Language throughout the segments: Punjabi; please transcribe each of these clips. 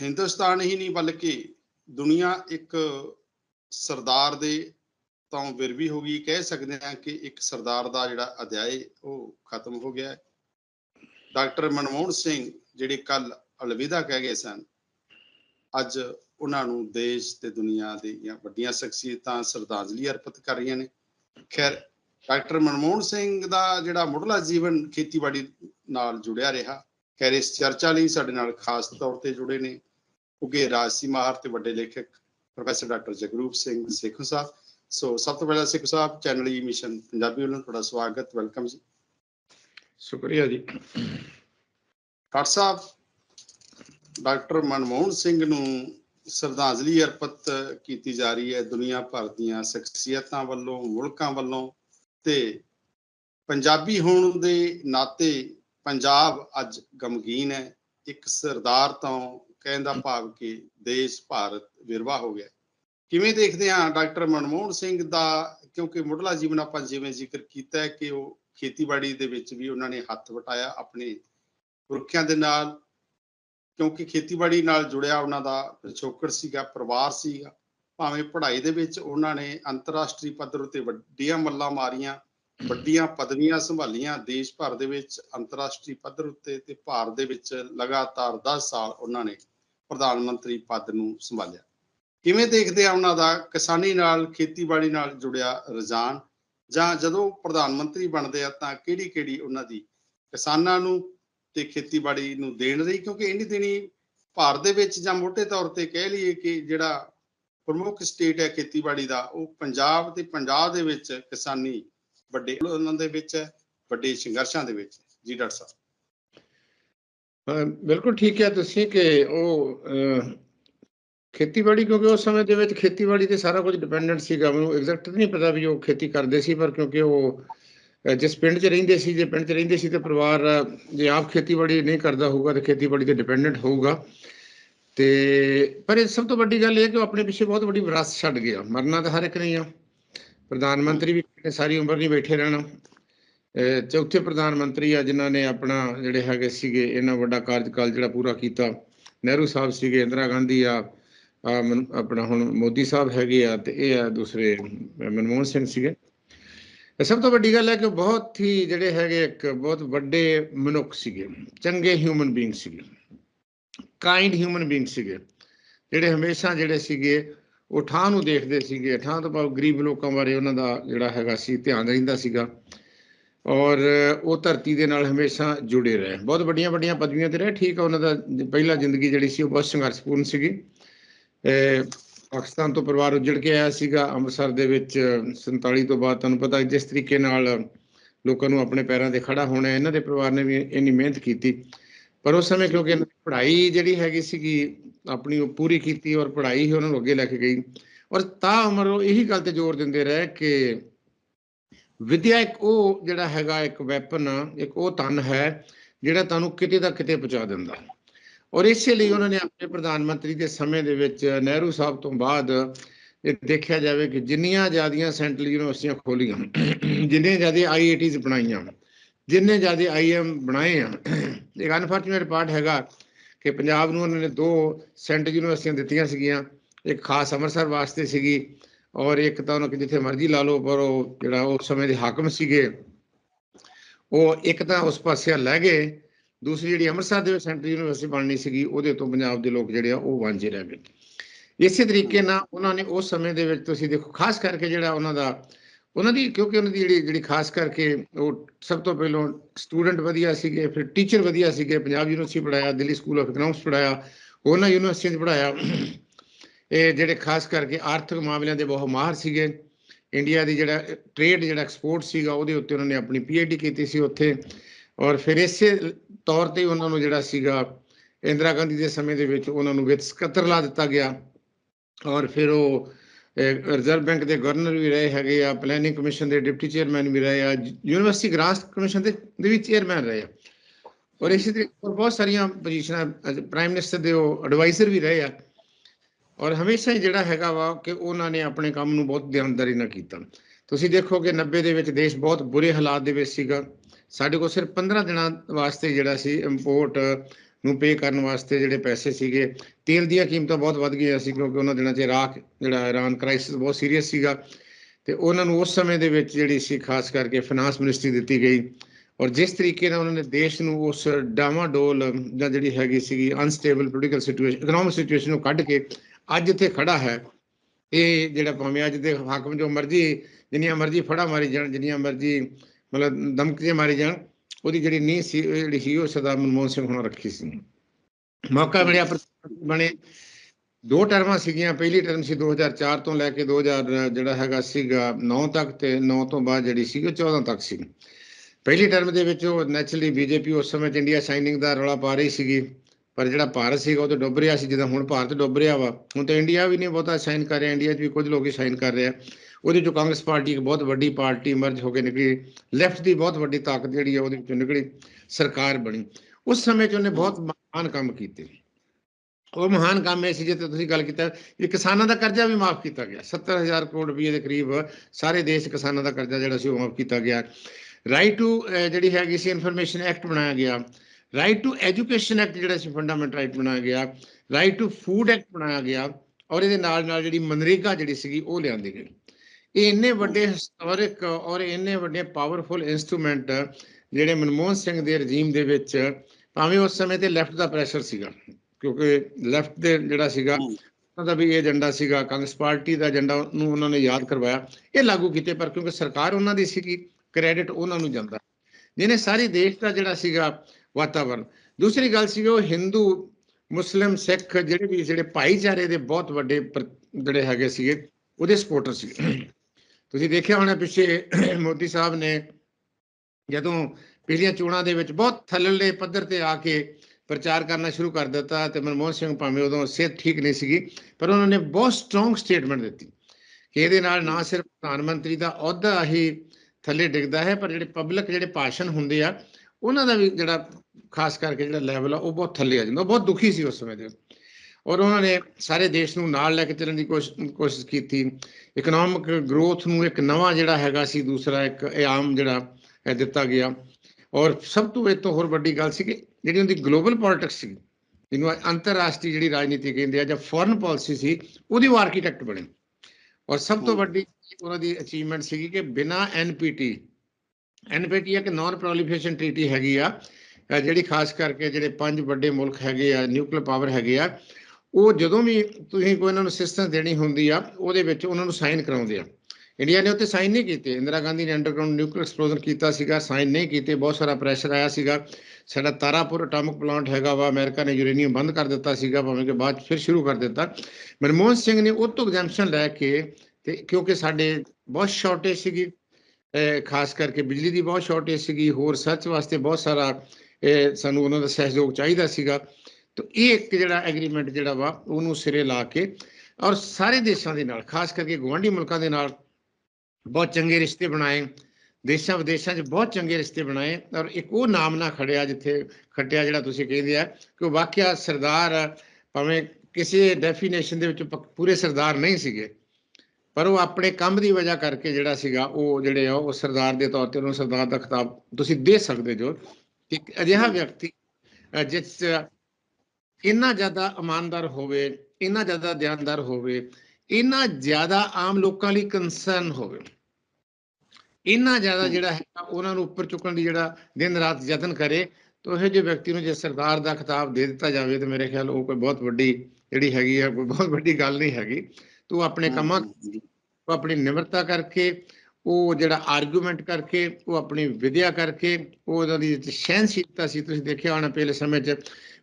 ਹਿੰਦੁਸਤਾਨ ਹੀ ਨਹੀਂ, ਬਲਕਿ ਦੁਨੀਆ ਇੱਕ ਸਰਦਾਰ ਦੇ ਤੋਂ ਵਿਰਵੀ ਹੋ ਗਈ। ਕਹਿ ਸਕਦੇ ਹਾਂ ਕਿ ਇੱਕ ਸਰਦਾਰ ਦਾ ਜਿਹੜਾ ਅਧਿਆਇ, ਉਹ ਖਤਮ ਹੋ ਗਿਆ ਡਾਕਟਰ ਮਨਮੋਹਨ ਸਿੰਘ ਜਿਹੜੇ ਕੱਲ ਅਲਵਿਦਾ ਕਹਿ ਗਏ ਸਨ, ਅੱਜ ਉਹਨਾਂ ਨੂੰ ਦੇਸ਼ ਤੇ ਦੁਨੀਆ ਦੀਆਂ ਵੱਡੀਆਂ ਸ਼ਖਸੀਅਤਾਂ ਸ਼ਰਧਾਂਜਲੀ ਅਰਪਿਤ ਕਰ ਰਹੀਆਂ ਨੇ। ਖੈਰ, ਡਾਕਟਰ ਮਨਮੋਹਨ ਸਿੰਘ ਦਾ ਜਿਹੜਾ ਮੁੱਢਲਾ ਜੀਵਨ ਖੇਤੀਬਾੜੀ ਨਾਲ ਜੁੜਿਆ ਰਿਹਾ, ਖੈਰ, ਇਸ ਚਰਚਾ ਲਈ ਸਾਡੇ ਨਾਲ ਖਾਸ ਤੌਰ ਤੇ ਜੁੜੇ ਨੇ। ਉਗੇ ਰਾਜਸੀ ਮਾਹਰ ਤੇ ਵੱਡੇ ਲੇਖਕ professor doctor Jagroop Singh Sekhon sahib. So ਸਭ ਤੋਂ ਪਹਿਲਾਂ Sekhon sahib channel E mission Punjabi ਵੱਲੋਂ ਤੁਹਾਡਾ ਸਵਾਗਤ ਵੈਲਕਮ ਜੀ। ਸ਼ੁਕਰੀਆ ਜੀ। ਡਾਕਟਰ ਸਾਹਿਬ ਡਾਕਟਰ ਮਨਮੋਹਨ ਸਿੰਘ ਨੂੰ ਸ਼ਰਧਾਂਜਲੀ ਅਰਪਿਤ ਕੀਤੀ ਜਾ ਰਹੀ ਹੈ ਦੁਨੀਆ ਭਰ ਦੀਆਂ ਸ਼ਖਸੀਅਤਾਂ ਵੱਲੋਂ ਮੁਲਕਾਂ ਵੱਲੋਂ ਤੇ ਪੰਜਾਬੀ ਹੋਣ ਦੇ ਨਾਤੇ ਪੰਜਾਬ ਅੱਜ ਗਮਗੀਨ ਹੈ। ਇੱਕ ਸਰਦਾਰ ਤੋਂ ਕਹਿਣ ਦਾ ਭਾਵ ਕਿ ਦੇਸ਼ ਭਾਰਤ ਵਿਰਵਾ ਹੋ ਗਿਆ ਕਿਵੇਂ ਦੇਖਦੇ ਹਾਂ ਡਾਕਟਰ ਮਨਮੋਹਨ ਸਿੰਘ ਦਾ, ਕਿਉਂਕਿ ਮੁੱਢਲਾ ਜੀਵਨ ਆਪਾਂ ਜਿਵੇਂ ਜ਼ਿਕਰ ਕੀਤਾ ਹੈ ਕਿ ਉਹ ਖੇਤੀਬਾੜੀ ਦੇ ਵਿੱਚ ਵੀ ਉਹਨਾਂ ਨੇ ਹੱਥ ਵਟਾਇਆ ਆਪਣੇ ਪੁਰਖਿਆਂ ਦੇ ਨਾਲ, ਕਿਉਂਕਿ ਖੇਤੀਬਾੜੀ ਨਾਲ ਜੁੜਿਆ ਉਹਨਾਂ ਦਾ ਪਿਛੋਕੜ ਸੀਗਾ, ਪਰਿਵਾਰ ਸੀਗਾ। ਭਾਵੇਂ ਪੜ੍ਹਾਈ ਦੇ ਵਿੱਚ ਉਹਨਾਂ ਨੇ ਅੰਤਰਰਾਸ਼ਟਰੀ ਪੱਧਰ ਉੱਤੇ ਵੱਡੀਆਂ ਮੱਲਾਂ ਮਾਰੀਆਂ ਵੱਡੀਆਂ ਪਦਵੀਆਂ ਸੰਭਾਲੀਆਂ। ਦੇਸ਼ ਭਰ ਦੇ ਵਿੱਚ ਅੰਤਰਰਾਸ਼ਟਰੀ ਪੱਧਰ ਉੱਤੇ ਤੇ ਭਾਰਤ ਦੇ ਵਿੱਚ ਲਗਾਤਾਰ 10 ਸਾਲ ਉਹਨਾਂ ਨੇ ਪ੍ਰਧਾਨ ਮੰਤਰੀ ਪਦ ਨੂੰ ਸੰਭਾਲਿਆ। ਕਿਵੇਂ ਦੇਖਦੇ ਆ ਉਹਨਾਂ ਦਾ ਕਿਸਾਨੀ ਨਾਲ, ਖੇਤੀਬਾੜੀ ਨਾਲ ਜੁੜਿਆ ਰੁਝਾਨ? ਜਾਂ ਜਦੋਂ ਪ੍ਰਧਾਨ ਮੰਤਰੀ ਬਣਦੇ ਆ ਤਾਂ ਕਿਹੜੀ ਕਿਹੜੀ ਉਹਨਾਂ ਦੀ ਕਿਸਾਨਾਂ ਨੂੰ ਤੇ ਖੇਤੀਬਾੜੀ ਨੂੰ ਦੇਣ ਰਹੀ ਕਿਉਂਕਿ ਇੰਨੀ ਦਿਨੀ ਭਾਰਤ ਦੇ ਵਿੱਚ ਜਾਂ ਮੋٹے ਤੌਰ ਤੇ ਕਹਿ ਲਈਏ ਕਿ ਜਿਹੜਾ ਪ੍ਰਮੁੱਖ ਸਟੇਟ ਹੈ ਖੇਤੀਬਾੜੀ ਦਾ, ਉਹ ਪੰਜਾਬ ਤੇ ਪੰਜਾਬ ਦੇ ਵਿੱਚ ਕਿਸਾਨੀ ਵੱਡੇ ਉਹਨਾਂ ਦੇ ਵਿੱਚ ਹੈ, ਵੱਡੇ ਸੰਘਰਸ਼ਾਂ ਦੇ ਵਿੱਚ ਜੀ ਡਾਕਟਰ ਸਾਹਿਬ। ਬਿਲਕੁਲ ਠੀਕ ਹੈ ਤੁਸੀਂ ਕਿ ਉਹ ਖੇਤੀਬਾੜੀ ਕਿਉਂਕਿ ਉਸ ਸਮੇਂ ਦੇ ਵਿੱਚ ਖੇਤੀਬਾੜੀ ਤੇ ਸਾਰਾ ਕੁਝ ਡਿਪੈਂਡੈਂਟ ਸੀਗਾ। ਮੈਨੂੰ ਐਗਜ਼ੈਕਟ ਨਹੀਂ ਪਤਾ ਵੀ ਉਹ ਖੇਤੀ ਕਰਦੇ ਸੀ, ਪਰ ਕਿਉਂਕਿ ਉਹ ਜਿਸ ਪਿੰਡ 'ਚ ਰਹਿੰਦੇ ਸੀ, ਜੇ ਪਿੰਡ 'ਚ ਰਹਿੰਦੇ ਸੀ ਤੇ ਪਰਿਵਾਰ, ਜੇ ਆਪ ਖੇਤੀਬਾੜੀ ਨਹੀਂ ਕਰਦਾ ਹੋਊਗਾ ਤੇ ਖੇਤੀਬਾੜੀ ਤੇ ਡਿਪੈਂਡੈਂਟ ਹੋਊਗਾ। ਤੇ, ਪਰ ਇਹ ਸਭ ਤੋਂ ਵੱਡੀ ਗੱਲ ਇਹ ਕਿ ਉਹ ਆਪਣੇ ਪਿੱਛੇ ਬਹੁਤ ਵੱਡੀ ਵਿਰਾਸਤ ਛੱਡ ਗਿਆ। ਮਰਨਾ ਤਾਂ ਹਰ ਇੱਕ ਨਹੀਂ ਆ। ਪ੍ਰਧਾਨ ਮੰਤਰੀ ਵੀ ਕਿਤੇ ਸਾਰੀ ਉਮਰ ਨਹੀਂ ਬੈਠੇ ਰਹਿਣਾ। ਚੌਥੇ ਪ੍ਰਧਾਨ ਮੰਤਰੀ ਆ, ਜਿਨ੍ਹਾਂ ਨੇ ਆਪਣਾ ਜਿਹੜੇ ਹੈਗੇ ਸੀਗੇ, ਇਹਨਾਂ ਵੱਡਾ ਕਾਰਜਕਾਲ ਜਿਹੜਾ ਪੂਰਾ ਕੀਤਾ। ਨਹਿਰੂ ਸਾਹਿਬ ਸੀਗੇ, ਇੰਦਰਾ ਗਾਂਧੀ ਆ ਆਪਣਾ ਹੁਣ ਮੋਦੀ ਸਾਹਿਬ ਹੈਗੇ ਆ ਤੇ ਇਹ ਆ ਦੂਸਰੇ, ਮਨਮੋਹਨ ਸਿੰਘ ਸੀਗੇ। ਸਭ ਤੋਂ ਵੱਡੀ ਗੱਲ ਹੈ ਕਿ ਬਹੁਤ ਹੀ ਜਿਹੜੇ ਹੈਗੇ ਇੱਕ ਬਹੁਤ ਵੱਡੇ ਮਨੁੱਖ ਸੀਗੇ। ਚੰਗੇ ਹਿਊਮਨ ਬੀਇੰਗ ਸੀਗੇ। ਕਾਈਂਡ ਹਿਊਮਨ ਬੀਇੰਗ ਸੀਗੇ। ਜਿਹੜੇ ਹਮੇਸ਼ਾ ਜਿਹੜੇ ਸੀਗੇ ਉਹ ਠਾਂ ਨੂੰ ਦੇਖਦੇ ਸੀਗੇ। ਠਾਂ ਤੋਂ ਭਾਵ ਗਰੀਬ ਲੋਕਾਂ ਬਾਰੇ ਉਹਨਾਂ ਦਾ ਜਿਹੜਾ ਹੈਗਾ ਸੀ, ਧਿਆਨ ਰਹਿੰਦਾ ਸੀਗਾ। ਔਰ ਉਹ ਧਰਤੀ ਦੇ ਨਾਲ ਹਮੇਸ਼ਾ ਜੁੜੇ ਰਹੇ। ਬਹੁਤ ਵੱਡੀਆਂ ਵੱਡੀਆਂ ਪਦਵੀਆਂ ਤੇ ਰਹੇ। ਠੀਕ ਆ, ਉਹਨਾਂ ਦਾ ਜ- ਪਹਿਲਾ ਜ਼ਿੰਦਗੀ ਜਿਹੜੀ ਸੀ, ਉਹ ਬਹੁਤ ਸੰਘਰਸ਼ਪੂਰਨ ਸੀਗੀ। ਪਾਕਿਸਤਾਨ ਤੋਂ ਪਰਿਵਾਰ ਉੱਜੜ ਕੇ ਆਇਆ ਸੀਗਾ। ਅੰਮ੍ਰਿਤਸਰ ਦੇ ਵਿੱਚ 47 ਤੋਂ ਬਾਅਦ ਤੁਹਾਨੂੰ ਪਤਾ ਜਿਸ ਤਰੀਕੇ ਨਾਲ ਲੋਕਾਂ ਨੂੰ ਆਪਣੇ ਪੈਰਾਂ ਤੇ ਖੜਾ ਹੋਣਾ, ਇਹਨਾਂ ਦੇ ਪਰਿਵਾਰ ਨੇ ਵੀ ਇੰਨੀ ਮਿਹਨਤ ਕੀਤੀ। ਪਰ ਉਸ ਸਮੇਂ ਕਿਉਂਕਿ ਇਹਨਾਂ ਦੀ ਪੜ੍ਹਾਈ ਜਿਹੜੀ ਹੈਗੀ ਸੀਗੀ ਆਪਣੀ ਉਹ ਪੂਰੀ ਕੀਤੀ ਔਰ ਪੜ੍ਹਾਈ ਹੀ ਉਹਨਾਂ ਨੂੰ ਅੱਗੇ ਲੈ ਕੇ ਗਈ। ਔਰ ਤਾਂ ਉਮਰ ਉਹ ਇਹੀ ਗੱਲ ਤੇ ਜ਼ੋਰ ਦਿੰਦੇ ਰਹੇ ਕਿ ਵਿਦਿਆ ਇੱਕ ਉਹ ਜਿਹੜਾ ਹੈਗਾ, ਇੱਕ ਵੈਪਨ ਇੱਕ ਉਹ ਧਨ ਹੈ, ਜਿਹੜਾ ਤੁਹਾਨੂੰ ਕਿਤੇ ਦਾ ਕਿਤੇ ਪਹੁੰਚਾ ਦਿੰਦਾ ਔਰ ਇਸੇ ਲਈ ਉਹਨਾਂ ਨੇ ਆਪਣੇ ਪ੍ਰਧਾਨ ਮੰਤਰੀ ਦੇ ਸਮੇਂ ਦੇ ਵਿੱਚ ਨਹਿਰੂ ਸਾਹਿਬ ਤੋਂ ਬਾਅਦ ਇਹ ਦੇਖਿਆ ਜਾਵੇ ਕਿ ਜਿੰਨੀਆਂ ਜ਼ਿਆਦੀਆਂ ਸੈਂਟਰਲ ਯੂਨੀਵਰਸਿਟੀਆਂ ਖੋਲੀਆਂ ਜਿੰਨੀਆਂ ਜ਼ਿਆਦਾ ਆਈਆਈਟੀਜ਼ ਬਣਾਈਆਂ, ਜਿੰਨੇ ਜ਼ਿਆਦਾ ਆਈਐਮ ਬਣਾਏ ਆ, ਇੱਕ ਅਨਫੋਰਚੂਨੇਟ ਪਾਰਟ ਹੈਗਾ ਕਿ ਪੰਜਾਬ ਨੂੰ ਉਹਨਾਂ ਨੇ ਦੋ ਸੈਂਟਰ ਯੂਨੀਵਰਸਿਟੀਆਂ ਦਿੱਤੀਆਂ ਸੀਗੀਆਂ, ਇੱਕ ਖਾਸ ਅੰਮ੍ਰਿਤਸਰ ਵਾਸਤੇ ਸੀਗੀ ਔਰ ਇੱਕ ਤਾਂ ਉਹਨਾਂ ਕਿ ਜਿੱਥੇ ਮਰਜ਼ੀ ਲਾ ਲਓ, ਪਰ ਉਹ ਜਿਹੜਾ ਉਸ ਸਮੇਂ ਦੇ ਹਾਕਮ ਸੀਗੇ, ਉਹ ਇੱਕ ਤਾਂ ਉਸ ਪਾਸੇ ਲੈ ਗਏ, ਦੂਸਰੀ ਜਿਹੜੀ ਅੰਮ੍ਰਿਤਸਰ ਦੇ ਵਿੱਚ ਸੈਂਟਰਲ ਯੂਨੀਵਰਸਿਟੀ ਬਣਨੀ ਸੀਗੀ, ਉਹਦੇ ਤੋਂ ਪੰਜਾਬ ਦੇ ਲੋਕ ਜਿਹੜੇ ਆ ਉਹ ਵਾਂਝੇ ਰਹਿ ਗਏ। ਇਸੇ ਤਰੀਕੇ ਨਾਲ ਉਹਨਾਂ ਨੇ ਉਸ ਸਮੇਂ ਦੇ ਵਿੱਚ ਤੁਸੀਂ ਦੇਖੋ, ਖਾਸ ਕਰਕੇ ਜਿਹੜਾ ਉਹਨਾਂ ਦਾ ਉਹਨਾਂ ਦੀ, ਕਿਉਂਕਿ ਉਹਨਾਂ ਦੀ ਜਿਹੜੀ ਜਿਹੜੀ ਖਾਸ ਕਰਕੇ ਉਹ ਸਭ ਤੋਂ ਪਹਿਲਾਂ ਸਟੂਡੈਂਟ ਵਧੀਆ ਸੀਗੇ, ਫਿਰ ਟੀਚਰ ਵਧੀਆ ਸੀਗੇ, ਪੰਜਾਬ ਯੂਨੀਵਰਸਿਟੀ ਪੜਾਇਆ ਦਿੱਲੀ ਸਕੂਲ ਆਫ ਇਕਨੋਮਿਕਸ ਪੜਾਇਆ ਉਹਨਾਂ ਯੂਨੀਵਰਸਿਟੀਆਂ 'ਚ ਪੜਾਇਆ ਇਹ ਜਿਹੜੇ ਖਾਸ ਕਰਕੇ ਆਰਥਿਕ ਮਾਮਲਿਆਂ ਦੇ ਬਹੁਤ ਮਾਹਰ ਸੀਗੇ। ਇੰਡੀਆ ਦੀ ਜਿਹੜਾ ਟ੍ਰੇਡ ਜਿਹੜਾ ਐਕਸਪੋਰਟ ਸੀਗਾ, ਉਹਦੇ ਉੱਤੇ ਉਹਨਾਂ ਨੇ ਆਪਣੀ ਪੀਐਚਡੀ ਕੀਤੀ ਸੀ ਉੱਥੇ। ਔਰ ਫਿਰ ਇਸੇ ਤੌਰ ਤੇ ਉਹਨਾਂ ਨੂੰ ਜਿਹੜਾ ਸੀਗਾ, ਇੰਦਰਾ ਗਾਂਧੀ ਦੇ ਸਮੇਂ ਦੇ ਵਿੱਚ ਉਹਨਾਂ ਨੂੰ ਵਿੱਤ ਸਕੱਤਰ ਲਾ ਦਿੱਤਾ ਗਿਆ। ਔਰ ਫਿਰ ਉਹ ਰਿਜ਼ਰਵ ਬੈਂਕ ਦੇ ਗਵਰਨਰ ਵੀ ਰਹੇ ਹੈਗੇ ਆ ਪਲੈਨਿੰਗ ਕਮਿਸ਼ਨ ਦੇ ਡਿਪਟੀ ਚੇਅਰਮੈਨ ਵੀ ਰਹੇ ਆ ਯੂਨੀਵਰਸਿਟੀ ਗ੍ਰਾਂਟਸ ਕਮਿਸ਼ਨ ਦੇ ਵੀ ਚੇਅਰਮੈਨ ਰਹੇ ਆ। ਔਰ ਇਸੇ ਤਰੀਕੇ ਬਹੁਤ ਸਾਰੀਆਂ ਪੋਜੀਸ਼ਨਾਂ ਪ੍ਰਾਈਮ ਮਿਨਿਸਟਰ ਦੇ ਉਹ ਐਡਵਾਈਜ਼ਰ ਵੀ ਰਹੇ ਆ। ਔਰ ਹਮੇਸ਼ਾ ਹੀ ਜਿਹੜਾ ਹੈਗਾ ਵਾ ਕਿ ਉਹਨਾਂ ਨੇ ਆਪਣੇ ਕੰਮ ਨੂੰ ਬਹੁਤ ਧਿਆਨਦਾਰੀ ਨਾਲ ਕੀਤਾ। ਤੁਸੀਂ ਦੇਖੋ ਕਿ 90 ਦੇ ਵਿੱਚ ਦੇਸ਼ ਬਹੁਤ ਬੁਰੇ ਹਾਲਾਤ ਦੇ ਵਿੱਚ ਸੀਗਾ। ਸਾਡੇ ਕੋਲ ਸਿਰਫ 15 ਦਿਨਾਂ ਵਾਸਤੇ ਜਿਹੜਾ ਸੀ ਇੰਪੋਰਟ ਨੂੰ ਪੇ ਕਰਨ ਵਾਸਤੇ ਜਿਹੜੇ ਪੈਸੇ ਸੀਗੇ, ਤੇਲ ਦੀਆਂ ਕੀਮਤਾਂ ਬਹੁਤ ਵੱਧ ਗਈਆਂ ਸੀ ਕਿਉਂਕਿ ਉਹਨਾਂ ਦਿਨਾਂ 'ਚ ਇਰਾਕ ਜਿਹੜਾ ਇਰਾਨ ਕ੍ਰਾਈਸਿਸ ਬਹੁਤ ਸੀਰੀਅਸ ਸੀਗਾ ਤੇ ਉਹਨਾਂ ਨੂੰ ਉਸ ਸਮੇਂ ਦੇ ਵਿੱਚ ਜਿਹੜੀ ਸੀ ਖਾਸ ਕਰਕੇ ਫਾਈਨਾਂਸ ਮਿਨਿਸਟਰੀ ਦਿੱਤੀ ਗਈ ਔਰ ਜਿਸ ਤਰੀਕੇ ਨਾਲ ਉਹਨਾਂ ਨੇ ਦੇਸ਼ ਨੂੰ ਉਸ ਡਾਮਾਡੋਲ ਜਾਂ ਜਿਹੜੀ ਹੈਗੀ ਸੀਗੀ unstable political situation economic situation ਨੂੰ ਕੱਢ ਕੇ ਅੱਜ ਇੱਥੇ ਖੜਾ ਹੈ। ਇਹ ਜਿਹੜਾ ਭਾਵੇਂ ਅੱਜ ਦੇ ਹਾਕਮ ਜੋ ਮਰਜ਼ੀ, ਜਿੰਨੀਆਂ ਮਰਜ਼ੀ ਫੜਾ ਮਾਰੀ ਜਾਣ, ਜਿੰਨੀਆਂ ਮਰਜ਼ੀ ਮਤਲਬ ਧਮਕੀਆਂ ਮਾਰੀ ਜਾਣ ਉਹਦੀ ਜਿਹੜੀ ਨੀਂਹ ਸੀ, ਉਹ ਜਿਹੜੀ ਸੀ, ਉਹ ਸਦਾ ਮਨਮੋਹਨ ਸਿੰਘ ਹੋਣਾ ਰੱਖੀ ਸੀ। ਮੌਕਾ ਮਿਲਿਆ ਬਣੇ ਦੋ ਟਰਮਾਂ ਸੀਗੀਆਂ। ਪਹਿਲੀ ਟਰਮ ਸੀ 2004 ਤੋਂ ਲੈ ਕੇ 2000 ਜਿਹੜਾ ਹੈਗਾ ਸੀਗਾ 9 ਤੱਕ ਤੇ 9 ਤੋਂ ਬਾਅਦ ਜਿਹੜੀ ਸੀ, ਉਹ 14 ਤੱਕ ਸੀ। ਪਹਿਲੀ ਟਰਮ ਦੇ ਵਿੱਚ ਉਹ ਨੈਚੁਰਲੀ ਬੀਜੇਪੀ ਉਸ ਸਮੇਂ 'ਚ ਇੰਡੀਆ ਸਾਈਨਿੰਗ ਦਾ ਰੌਲਾ ਪਾ ਰਹੀ ਸੀਗੀ, ਪਰ ਜਿਹੜਾ ਭਾਰਤ ਸੀਗਾ, ਉਹ ਤਾਂ ਡੁੱਬ ਰਿਹਾ ਸੀ, ਜਿੱਦਾਂ ਹੁਣ ਭਾਰਤ ਡੁੱਬ ਰਿਹਾ ਵਾ। ਹੁਣ ਤਾਂ ਇੰਡੀਆ ਵੀ ਨਹੀਂ ਬਹੁਤਾ ਸਾਈਨ ਕਰ ਰਿਹਾ, ਇੰਡੀਆ 'ਚ ਵੀ ਕੁਝ ਲੋਕ ਹੀ ਸਾਈਨ ਕਰ ਰਿਹਾ ਉਹਦੇ ਚੋਂ ਕਾਂਗਰਸ ਪਾਰਟੀ ਇੱਕ ਬਹੁਤ ਵੱਡੀ ਪਾਰਟੀ ਮਰਜ ਹੋ ਕੇ ਨਿਕਲੀ ਲੈਫਟ ਦੀ ਬਹੁਤ ਵੱਡੀ ਤਾਕਤ ਜਿਹੜੀ ਹੈ ਉਹਦੇ ਵਿੱਚੋਂ ਨਿਕਲੀ, ਸਰਕਾਰ ਬਣੀ। ਉਸ ਸਮੇਂ 'ਚ ਉਹਨੇ ਬਹੁਤ ਮਹਾਨ ਕੰਮ ਕੀਤੇ। ਉਹ ਮਹਾਨ ਕੰਮ ਇਹ ਸੀ ਜੇ ਤੁਸੀਂ ਗੱਲ ਕੀਤਾ ਕਿ ਕਿਸਾਨਾਂ ਦਾ ਕਰਜ਼ਾ ਵੀ ਮਾਫ ਕੀਤਾ ਗਿਆ। 70000 ਕਰੋੜ ਰੁਪਏ ਦੇ ਕਰੀਬ ਸਾਰੇ ਦੇਸ਼ ਕਿਸਾਨਾਂ ਦਾ ਕਰਜ਼ਾ ਜਿਹੜਾ ਸੀ ਉਹ ਮਾਫ ਕੀਤਾ ਗਿਆ। ਰਾਈਟ ਟੂ ਜਿਹੜੀ ਹੈਗੀ ਸੀ ਇਨਫੋਰਮੇਸ਼ਨ ਐਕਟ ਬਣਾਇਆ ਗਿਆ। ਰਾਈਟ ਟੂ ਐਜੂਕੇਸ਼ਨ ਐਕਟ ਜਿਹੜਾ ਸੀ ਫੰਡਾਮੈਂਟਲ ਰਾਈਟ ਬਣਾਇਆ ਗਿਆ। ਰਾਈਟ ਟੂ ਫੂਡ ਐਕਟ ਬਣਾਇਆ ਗਿਆ। ਔਰ ਇਹਦੇ ਨਾਲ ਨਾਲ ਜਿਹੜੀ ਮਨਰੇਗਾ ਜਿਹੜੀ ਸੀਗੀ ਉਹ ਲਿਆਂਦੀ ਗਈ। ਇਹ ਇੰਨੇ ਵੱਡੇ ਹਿਸਟੋਰਿਕ ਔਰ ਇੰਨੇ ਵੱਡੇ ਪਾਵਰਫੁਲ ਇਨਸਟਰੂਮੈਂਟ ਜਿਹੜੇ ਮਨਮੋਹਨ ਸਿੰਘ ਦੇ ਰਜੀਮ ਦੇ ਵਿੱਚ ਭਾਵੇਂ ਉਸ ਸਮੇਂ ਤੇ ਲੈਫਟ ਦਾ ਪ੍ਰੈਸ਼ਰ ਸੀਗਾ ਕਿਉਂਕਿ ਲੈਫਟ ਦੇ ਜਿਹੜਾ ਸੀਗਾ ਉਹਨਾਂ ਦਾ ਵੀ ਇਹ ਏਜੰਡਾ ਸੀਗਾ ਕਾਂਗਰਸ ਪਾਰਟੀ ਦਾ ਏਜੰਡਾ ਨੂੰ ਉਹਨਾਂ ਨੇ ਯਾਦ ਕਰਵਾਇਆ। ਇਹ ਲਾਗੂ ਕੀਤੇ ਪਰ ਕਿਉਂਕਿ ਸਰਕਾਰ ਉਹਨਾਂ ਦੀ ਸੀਗੀ ਕ੍ਰੈਡਿਟ ਉਹਨਾਂ ਨੂੰ ਜਾਂਦਾ। ਜਿਹਨੇ ਸਾਰੇ ਦੇਸ਼ ਦਾ ਜਿਹੜਾ ਸੀਗਾ ਵਾਤਾਵਰਣ ਦੂਸਰੀ ਗੱਲ ਸੀ ਉਹ ਹਿੰਦੂ ਮੁਸਲਿਮ ਸਿੱਖ ਜਿਹੜੇ ਵੀ ਜਿਹੜੇ ਭਾਈਚਾਰੇ ਦੇ ਬਹੁਤ ਵੱਡੇ ਜਿਹੜੇ ਹੈਗੇ ਸੀਗੇ ਉਹਦੇ ਸਪੋਰਟਰ ਸੀ ਤੁਸੀਂ ਦੇਖਿਆ ਹੋਣਾ ਪਿੱਛੇ ਮੋਦੀ ਸਾਹਿਬ ਨੇ ਜਦੋਂ ਪਿਛਲੀਆਂ ਚੋਣਾਂ ਦੇ ਵਿੱਚ ਬਹੁਤ ਥੱਲਲੇ ਪੱਧਰ ਤੇ ਆ ਕੇ ਪ੍ਰਚਾਰ ਕਰਨਾ ਸ਼ੁਰੂ ਕਰ ਦਿੱਤਾ ਤੇ ਮਨਮੋਹਨ ਸਿੰਘ ਭਾਵੇਂ ਉਦੋਂ ਸਿਹਤ ਠੀਕ ਨਹੀਂ ਸੀਗੀ, ਪਰ ਉਹਨਾਂ ਨੇ ਬਹੁਤ ਸਟਰੋਂਗ ਸਟੇਟਮੈਂਟ ਦਿੱਤੀ ਕਿ ਇਹਦੇ ਨਾਲ ਨਾ ਸਿਰਫ ਪ੍ਰਧਾਨ ਮੰਤਰੀ ਦਾ ਅਹੁਦਾ ਹੀ ਥੱਲੇ ਡਿੱਗਦਾ ਹੈ, ਪਰ ਜਿਹੜੇ ਪਬਲਿਕ ਜਿਹੜੇ ਭਾਸ਼ਣ ਹੁੰਦੇ ਆ, ਉਹਨਾਂ ਦਾ ਵੀ ਜਿਹੜਾ ਖਾਸ ਕਰਕੇ ਜਿਹੜਾ ਲੈਵਲ ਆ, ਉਹ ਬਹੁਤ ਥੱਲੇ ਆ ਜਾਂਦਾ ਬਹੁਤ ਦੁਖੀ ਸੀ ਉਸ ਸਮੇਂ ਦੇ ਔਰ ਉਹਨਾਂ ਨੇ ਸਾਰੇ ਦੇਸ਼ ਨੂੰ ਨਾਲ ਲੈ ਕੇ ਚੱਲਣ ਦੀ ਕੋਸ਼ਿਸ਼ ਕੀਤੀ। ਇਕਨੋਮਿਕ ਗਰੋਥ ਨੂੰ ਇੱਕ ਨਵਾਂ ਜਿਹੜਾ ਹੈਗਾ ਸੀ ਦੂਸਰਾ ਇੱਕ ਆਮ ਜਿਹੜਾ ਦਿੱਤਾ ਗਿਆ। ਔਰ ਸਭ ਤੋਂ ਇਹ ਤੋਂ ਹੋਰ ਵੱਡੀ ਗੱਲ ਸੀ ਕਿ ਜਿਹੜੀ ਉਹਦੀ ਗਲੋਬਲ ਪੋਲਿਟਿਕਸ ਸੀ ਜਿਹਨੂੰ ਅੰਤਰਰਾਸ਼ਟਰੀ ਜਿਹੜੀ ਰਾਜਨੀਤੀ ਕਹਿੰਦੇ ਆ ਜਾਂ ਫੋਰਨ ਪਾਲਿਸੀ ਸੀ ਉਹਦੀ ਉਹ ਆਰਕੀਟੈਕਟ ਬਣੇ। ਔਰ ਸਭ ਤੋਂ ਵੱਡੀ ਉਹਨਾਂ ਦੀ ਅਚੀਵਮੈਂਟ ਸੀਗੀ ਕਿ ਬਿਨਾ ਐਨਪੀਟੀ ਐਨਪੀਟੀ ਇੱਕ ਨਾਨ ਪ੍ਰੋਲੀਫਰੇਸ਼ਨ ਟ੍ਰੀਟੀ ਹੈਗੀ ਆ ਜਿਹੜੀ ਖਾਸ ਕਰਕੇ ਜਿਹੜੇ ਪੰਜ ਵੱਡੇ ਮੁਲਕ ਹੈਗੇ ਆ ਨਿਊਕਲੀਅਰ ਪਾਵਰ ਹੈਗੇ ਆ ਉਹ ਜਦੋਂ ਵੀ ਤੁਸੀਂ ਕੋਈ ਇਹਨਾਂ ਨੂੰ ਅਸਿਸਟੈਂਸ ਦੇਣੀ ਹੁੰਦੀ ਆ, ਉਹਦੇ ਵਿੱਚ ਉਹਨਾਂ ਨੂੰ ਸਾਈਨ ਕਰਾਉਂਦੇ ਆ। ਇੰਡੀਆ ਨੇ ਉੱਤੇ ਸਾਈਨ ਨਹੀਂ ਕੀਤੇ। ਇੰਦਰਾ ਗਾਂਧੀ ਨੇ ਅੰਡਰਗਰਾਉਂਡ ਨਿਊਕਲੀਅਰ ਐਕਸਪਲੋਜ਼ਨ ਕੀਤਾ ਸੀਗਾ ਸਾਈਨ ਨਹੀਂ ਕੀਤੇ, ਬਹੁਤ ਸਾਰਾ ਪ੍ਰੈਸ਼ਰ ਆਇਆ ਸੀਗਾ। ਸਾਡਾ ਤਾਰਾਪੁਰ ਐਟਮਿਕ ਪਲਾਂਟ ਹੈਗਾ ਵਾ, ਅਮਰੀਕਾ ਨੇ ਯੂਰੇਨੀਅਮ ਬੰਦ ਕਰ ਦਿੱਤਾ ਸੀਗਾ, ਭਾਵੇਂ ਕਿ ਬਾਅਦ ਫਿਰ ਸ਼ੁਰੂ ਕਰ ਦਿੱਤਾ। ਮਨਮੋਹਨ ਸਿੰਘ ਨੇ ਉਹ ਤੋਂ ਐਗਜ਼ੈਂਪਸ਼ਨ ਲੈ ਕੇ ਤੇ ਕਿਉਂਕਿ ਸਾਡੇ ਬਹੁਤ ਸ਼ਾਰਟੇਜ ਸੀਗੀ ਖਾਸ ਕਰਕੇ ਬਿਜਲੀ ਦੀ ਬਹੁਤ ਸ਼ਾਰਟੇਜ ਸੀਗੀ, ਹੋਰ ਸਰਚ ਵਾਸਤੇ ਬਹੁਤ ਸਾਰਾ ਸਾਨੂੰ ਉਹਨਾਂ ਦਾ ਸਹਿਯੋਗ ਚਾਹੀਦਾ ਸੀਗਾ। ਤਾਂ ਇਹ ਇੱਕ ਜਿਹੜਾ ਐਗਰੀਮੈਂਟ ਜਿਹੜਾ ਵਾ, ਉਹਨੂੰ ਸਿਰੇ ਲਾ ਕੇ ਔਰ ਸਾਰੇ ਦੇਸ਼ਾਂ ਦੇ ਨਾਲ, ਖਾਸ ਕਰਕੇ ਗਵਾਂਢੀ ਮੁਲਕਾਂ ਦੇ ਨਾਲ ਬਹੁਤ ਚੰਗੇ ਰਿਸ਼ਤੇ ਬਣਾਏ, ਦੇਸ਼ਾਂ ਵਿਦੇਸ਼ਾਂ 'ਚ ਬਹੁਤ ਚੰਗੇ ਰਿਸ਼ਤੇ ਬਣਾਏ ਔਰ ਇੱਕ ਉਹ ਨਾਮ ਨਾ ਖੜਿਆ ਜਿੱਥੇ ਖੱਟਿਆ ਜਿਹੜਾ ਤੁਸੀਂ ਕਹਿੰਦੇ ਆ ਕਿ ਉਹ ਵਾਕਿਆ ਸਰਦਾਰ ਭਾਵੇਂ ਕਿਸੇ ਡੈਫੀਨੇਸ਼ਨ ਦੇ ਵਿੱਚ ਪੂਰੇ ਸਰਦਾਰ ਨਹੀਂ ਸੀਗੇ, ਪਰ ਉਹ ਆਪਣੇ ਕੰਮ ਦੀ ਵਜ੍ਹਾ ਕਰਕੇ ਜਿਹੜਾ ਸੀਗਾ ਉਹ ਜਿਹੜੇ ਆ ਉਹ ਸਰਦਾਰ ਦੇ ਤੌਰ ਤੇ ਉਹਨੂੰ ਸਰਦਾਰ ਦਾ ਖਿਤਾਬ ਤੁਸੀਂ ਦੇ ਸਕਦੇ ਜੋ। ਇੱਕ ਅਜਿਹਾ ਵਿਅਕਤੀ ਜਿਸ ਇੰਨਾ ਜ਼ਿਆਦਾ ਇਮਾਨਦਾਰ ਹੋਵੇ ਇੰਨਾ ਜ਼ਿਆਦਾ ਧਿਆਨਦਾਰ ਹੋਵੇ ਇੰਨਾ ਜ਼ਿਆਦਾ ਆਮ ਲੋਕਾਂ ਲਈ ਕੰਸਰਨ ਹੋਵੇ। ਇੰਨਾ ਜ਼ਿਆਦਾ ਜਿਹੜਾ ਹੈ ਉਹਨਾਂ ਨੂੰ ਉੱਪਰ ਚੁੱਕਣ ਦੀ ਜਿਹੜਾ ਦਿਨ ਰਾਤ ਯਤਨ ਕਰੇ ਤਾਂ ਇਹ ਜਿਹੇ ਵਿਅਕਤੀ ਨੂੰ ਜੇ ਸਰਦਾਰ ਦਾ ਖਿਤਾਬ ਦੇ ਦਿੱਤਾ ਜਾਵੇ ਤਾਂ ਮੇਰੇ ਖਿਆਲ ਉਹ ਕੋਈ ਬਹੁਤ ਵੱਡੀ ਜਿਹੜੀ ਹੈਗੀ ਆ ਕੋਈ ਬਹੁਤ ਵੱਡੀ ਗੱਲ ਨਹੀਂ ਹੈਗੀ। ਤੂੰ ਆਪਣੇ ਕੰਮਾਂ ਉਹ ਆਪਣੀ ਨਿਮਰਤਾ ਕਰਕੇ ਉਹ ਜਿਹੜਾ ਆਰਗੂਮੈਂਟ ਕਰਕੇ ਉਹ ਆਪਣੀ ਵਿਦਿਆ ਕਰਕੇ ਉਹ ਉਹਨਾਂ ਦੀ ਸਹਿਨਸ਼ੀਲਤਾ ਸੀ। ਤੁਸੀਂ ਦੇਖਿਆ ਹੋਣਾ ਪਹਿਲੇ ਸਮੇਂ 'ਚ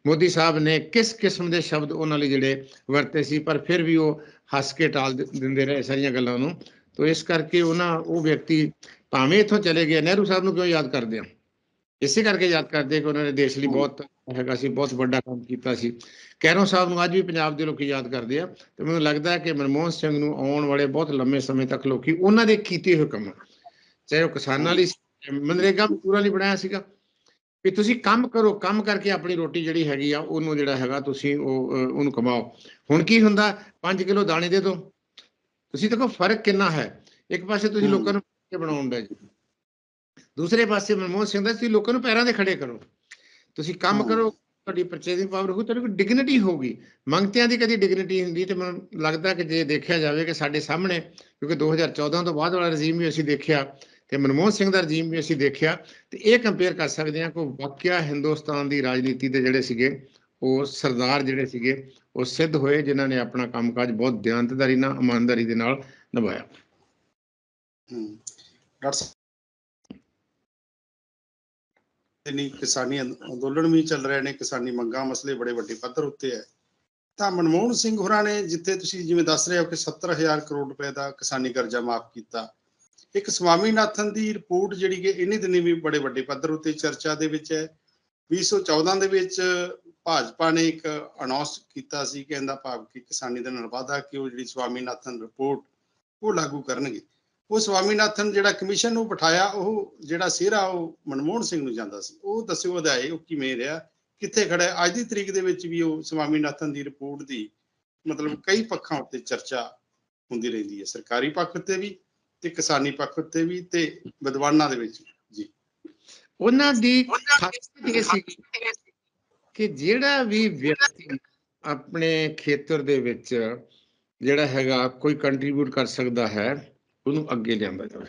ਮੋਦੀ ਸਾਹਿਬ ਨੇ ਕਿਸ ਕਿਸਮ ਦੇ ਸ਼ਬਦ ਉਹਨਾਂ ਲਈ ਜਿਹੜੇ ਵਰਤੇ ਸੀ ਪਰ ਫਿਰ ਵੀ ਉਹ ਹੱਸ ਕੇ ਟਾਲ ਦਿੰਦੇ ਰਹੇ ਸਾਰੀਆਂ ਗੱਲਾਂ ਨੂੰ। ਤੋਂ ਇਸ ਕਰਕੇ ਉਹਨਾਂ ਉਹ ਵਿਅਕਤੀ ਭਾਵੇਂ ਇਥੋਂ ਚਲੇ ਗਏ ਨਹਿਰੂ ਸਾਹਿਬ ਨੂੰ ਕਿਉਂ ਯਾਦ ਕਰਦੇ ਆ? ਇਸੇ ਕਰਕੇ ਯਾਦ ਕਰਦੇ ਕਿ ਉਹਨਾਂ ਨੇ ਦੇਸ਼ ਲਈ ਬਹੁਤ ਹੈਗਾ ਸੀ ਬਹੁਤ ਵੱਡਾ ਕੰਮ ਕੀਤਾ ਸੀ। ਕੈਰੋਂ ਸਾਹਿਬ ਨੂੰ ਅੱਜ ਵੀ ਪੰਜਾਬ ਦੇ ਲੋਕੀ ਯਾਦ ਕਰਦੇ ਆ ਤੇ ਮੈਨੂੰ ਲੱਗਦਾ ਹੈ ਕਿ ਮਨਮੋਹਨ ਸਿੰਘ ਨੂੰ ਆਉਣ ਵਾਲੇ ਬਹੁਤ ਲੰਮੇ ਸਮੇਂ ਤੱਕ ਲੋਕੀ ਉਹਨਾਂ ਦੇ ਕੀਤੇ ਹੋਏ ਕੰਮ ਚਾਹੇ ਉਹ ਕਿਸਾਨਾਂ ਲਈ ਮਨਰੇਗਾ ਪੂਰਾ ਨਹੀਂ ਬਣਾਇਆ ਸੀਗਾ। ਕਿ ਤੁਸੀਂ ਕੰਮ ਕਰੋ ਕੰਮ ਕਰਕੇ ਆਪਣੀ ਰੋਟੀ ਜਿਹੜੀ ਹੈਗੀ ਆ ਉਹਨੂੰ ਜਿਹੜਾ ਹੈਗਾ ਤੁਸੀਂ ਉਹ ਉਹਨੂੰ ਕਮਾਓ। ਹੁਣ ਕੀ ਹੁੰਦਾ 5 ਕਿਲੋ ਦਾਣੇ ਦੇ ਦਿਓ। ਤੁਸੀਂ ਦੇਖੋ ਫ਼ਰਕ ਕਿੰਨਾ ਹੈ। ਇੱਕ ਪਾਸੇ ਤੁਸੀਂ ਲੋਕਾਂ ਨੂੰ ਬਣਾਉਣ ਦਾ ਜੀ। ਦੂਸਰੇ ਪਾਸੇ ਮਨਮੋਹਨ ਸਿੰਘ ਦਾ ਤੁਸੀਂ ਲੋਕਾਂ ਨੂੰ ਪੈਰਾਂ ਦੇ ਖੜੇ ਕਰੋ। ਤੁਸੀਂ ਕੰਮ ਕਰੋ ਤੁਹਾਡੀ ਪਰਚੇਜ਼ਿੰਗ ਪਾਵਰ ਹੋਊ ਤੁਹਾਡੀ ਡਿਗਨਿਟੀ ਹੋਊਗੀ। ਮੰਗਤਿਆਂ ਦੀ ਕਦੀ ਡਿਗਨਿਟੀ ਹੁੰਦੀ ਤੇ ਮੈਨੂੰ ਲੱਗਦਾ ਕਿ ਜੇ ਦੇਖਿਆ ਜਾਵੇ ਕਿ ਸਾਡੇ ਸਾਹਮਣੇ ਕਿਉਂਕਿ 2014 ਤੋਂ ਬਾਅਦ ਵਾਲਾ ਰਜੀਮ ਵੀ ਅਸੀਂ ਦੇਖਿਆ ਤੇ ਮਨਮੋਹਨ ਸਿੰਘ ਦਾ ਰਜੀਮ ਵੀ ਅਸੀਂ ਦੇਖਿਆ ਤੇ ਇਹ ਕੰਪੇਅਰ ਕਰ ਸਕਦੇ ਹਾਂ ਕਿ ਵਾਕਿਆ ਹਿੰਦੁਸਤਾਨ ਦੀ ਰਾਜਨੀਤੀ ਦੇ ਜਿਹੜੇ ਸੀਗੇ ਉਹ ਸਰਦਾਰ ਜਿਹੜੇ ਸੀਗੇ ਉਹ ਸਿੱਧ ਹੋਏ ਜਿਨ੍ਹਾਂ ਨੇ ਆਪਣਾ ਕੰਮਕਾਜ ਬਹੁਤ ਦਿਆਨਤਦਾਰੀ ਨਾਲ ਇਮਾਨਦਾਰੀ ਦੇ ਨਾਲ ਨਿਭਾਇਆ। ਹਮ, ਡਾਕਟਰ ਸਾਹਿਬ ਨਹੀਂ ਕਿਸਾਨੀ ਅੰਦੋਲਨ ਵੀ ਚੱਲ ਰਹੇ ਨੇ ਕਿਸਾਨੀ ਮੰਗਾਂ ਮਸਲੇ ਬੜੇ ਵੱਡੇ ਪੱਧਰ ਉੱਤੇ ਹੈ। ਤਾਂ ਮਨਮੋਹਨ ਸਿੰਘ ਹੋਰਾਂ ਨੇ ਜਿੱਥੇ ਤੁਸੀਂ ਜਿਵੇਂ ਦੱਸ ਰਹੇ ਹੋ ਕਿ 70000 ਕਰੋੜ ਰੁਪਏ ਦਾ ਕਿਸਾਨੀ ਕਰਜ਼ਾ ਮਾਫ ਕੀਤਾ ਇੱਕ ਸਵਾਮੀਨਾਥਨ ਦੀ ਰਿਪੋਰਟ ਜਿਹੜੀ ਕਿ ਇੰਨੇ ਦਿਨੀ ਵੀ ਬੜੇ ਵੱਡੇ ਪੱਧਰ ਉੱਤੇ ਚਰਚਾ ਦੇ ਵਿੱਚ ਹੈ। 2014 ਦੇ ਵਿੱਚ ਭਾਜਪਾ ਨੇ ਇੱਕ ਅਨਾਉਂਸ ਕੀਤਾ ਸੀ ਕਿ ਇਹਦਾ ਭਾਵ ਕਿ ਕਿਸਾਨੀ ਦੇ ਨਾਲ ਕਿ ਉਹ ਜਿਹੜੀ ਸਵਾਮੀਨਾਥਨ ਰਿਪੋਰਟ ਉਹ ਲਾਗੂ ਕਰਨਗੇ। ਉਹ ਸਵਾਮੀਨਾਥਨ ਜਿਹੜਾ ਕਮਿਸ਼ਨ ਨੂੰ ਬਿਠਾਇਆ, ਉਹ ਜਿਹੜਾ ਸਿਹਰਾ ਉਹ ਮਨਮੋਹਨ ਸਿੰਘ ਨੂੰ ਜਾਂਦਾ ਸੀ। ਉਹ ਦੱਸਿਓ ਅਧਿਆਏ ਉਹ ਕਿਵੇਂ ਰਿਹਾ, ਕਿੱਥੇ ਖੜਾ ਅੱਜ ਦੀ ਤਰੀਕ ਦੇ ਵਿੱਚ ਵੀ ਉਹ ਸਵਾਮੀਨਾਥਨ ਦੀ ਰਿਪੋਰਟ ਦੀ ਮਤਲਬ ਕਈ ਪੱਖਾਂ ਉੱਤੇ ਚਰਚਾ ਹੁੰਦੀ ਰਹਿੰਦੀ ਹੈ। ਸਰਕਾਰੀ ਪੱਖ ਤੇ ਵੀ ਤੇ ਕਿਸਾਨੀ ਪੱਖ ਉੱਤੇ ਵੀ ਤੇ ਵਿਦਵਾਨਾਂ ਦੇ ਵਿੱਚ। ਜੀ। ਉਹਨਾਂ ਦੀ ਖਾਸੀਅਤ ਇਹ ਸੀ ਕਿ ਜਿਹੜਾ ਵੀ ਵਿਅਕਤੀ ਆਪਣੇ ਖੇਤਰ ਦੇ ਵਿੱਚ ਜਿਹੜਾ ਹੈਗਾ ਕੋਈ ਕੰਟਰੀਬਿਊਟ ਕਰ ਸਕਦਾ ਹੈ ਉਹਨੂੰ ਅੱਗੇ ਲਿਆਂਦਾ ਜਾਵੇ।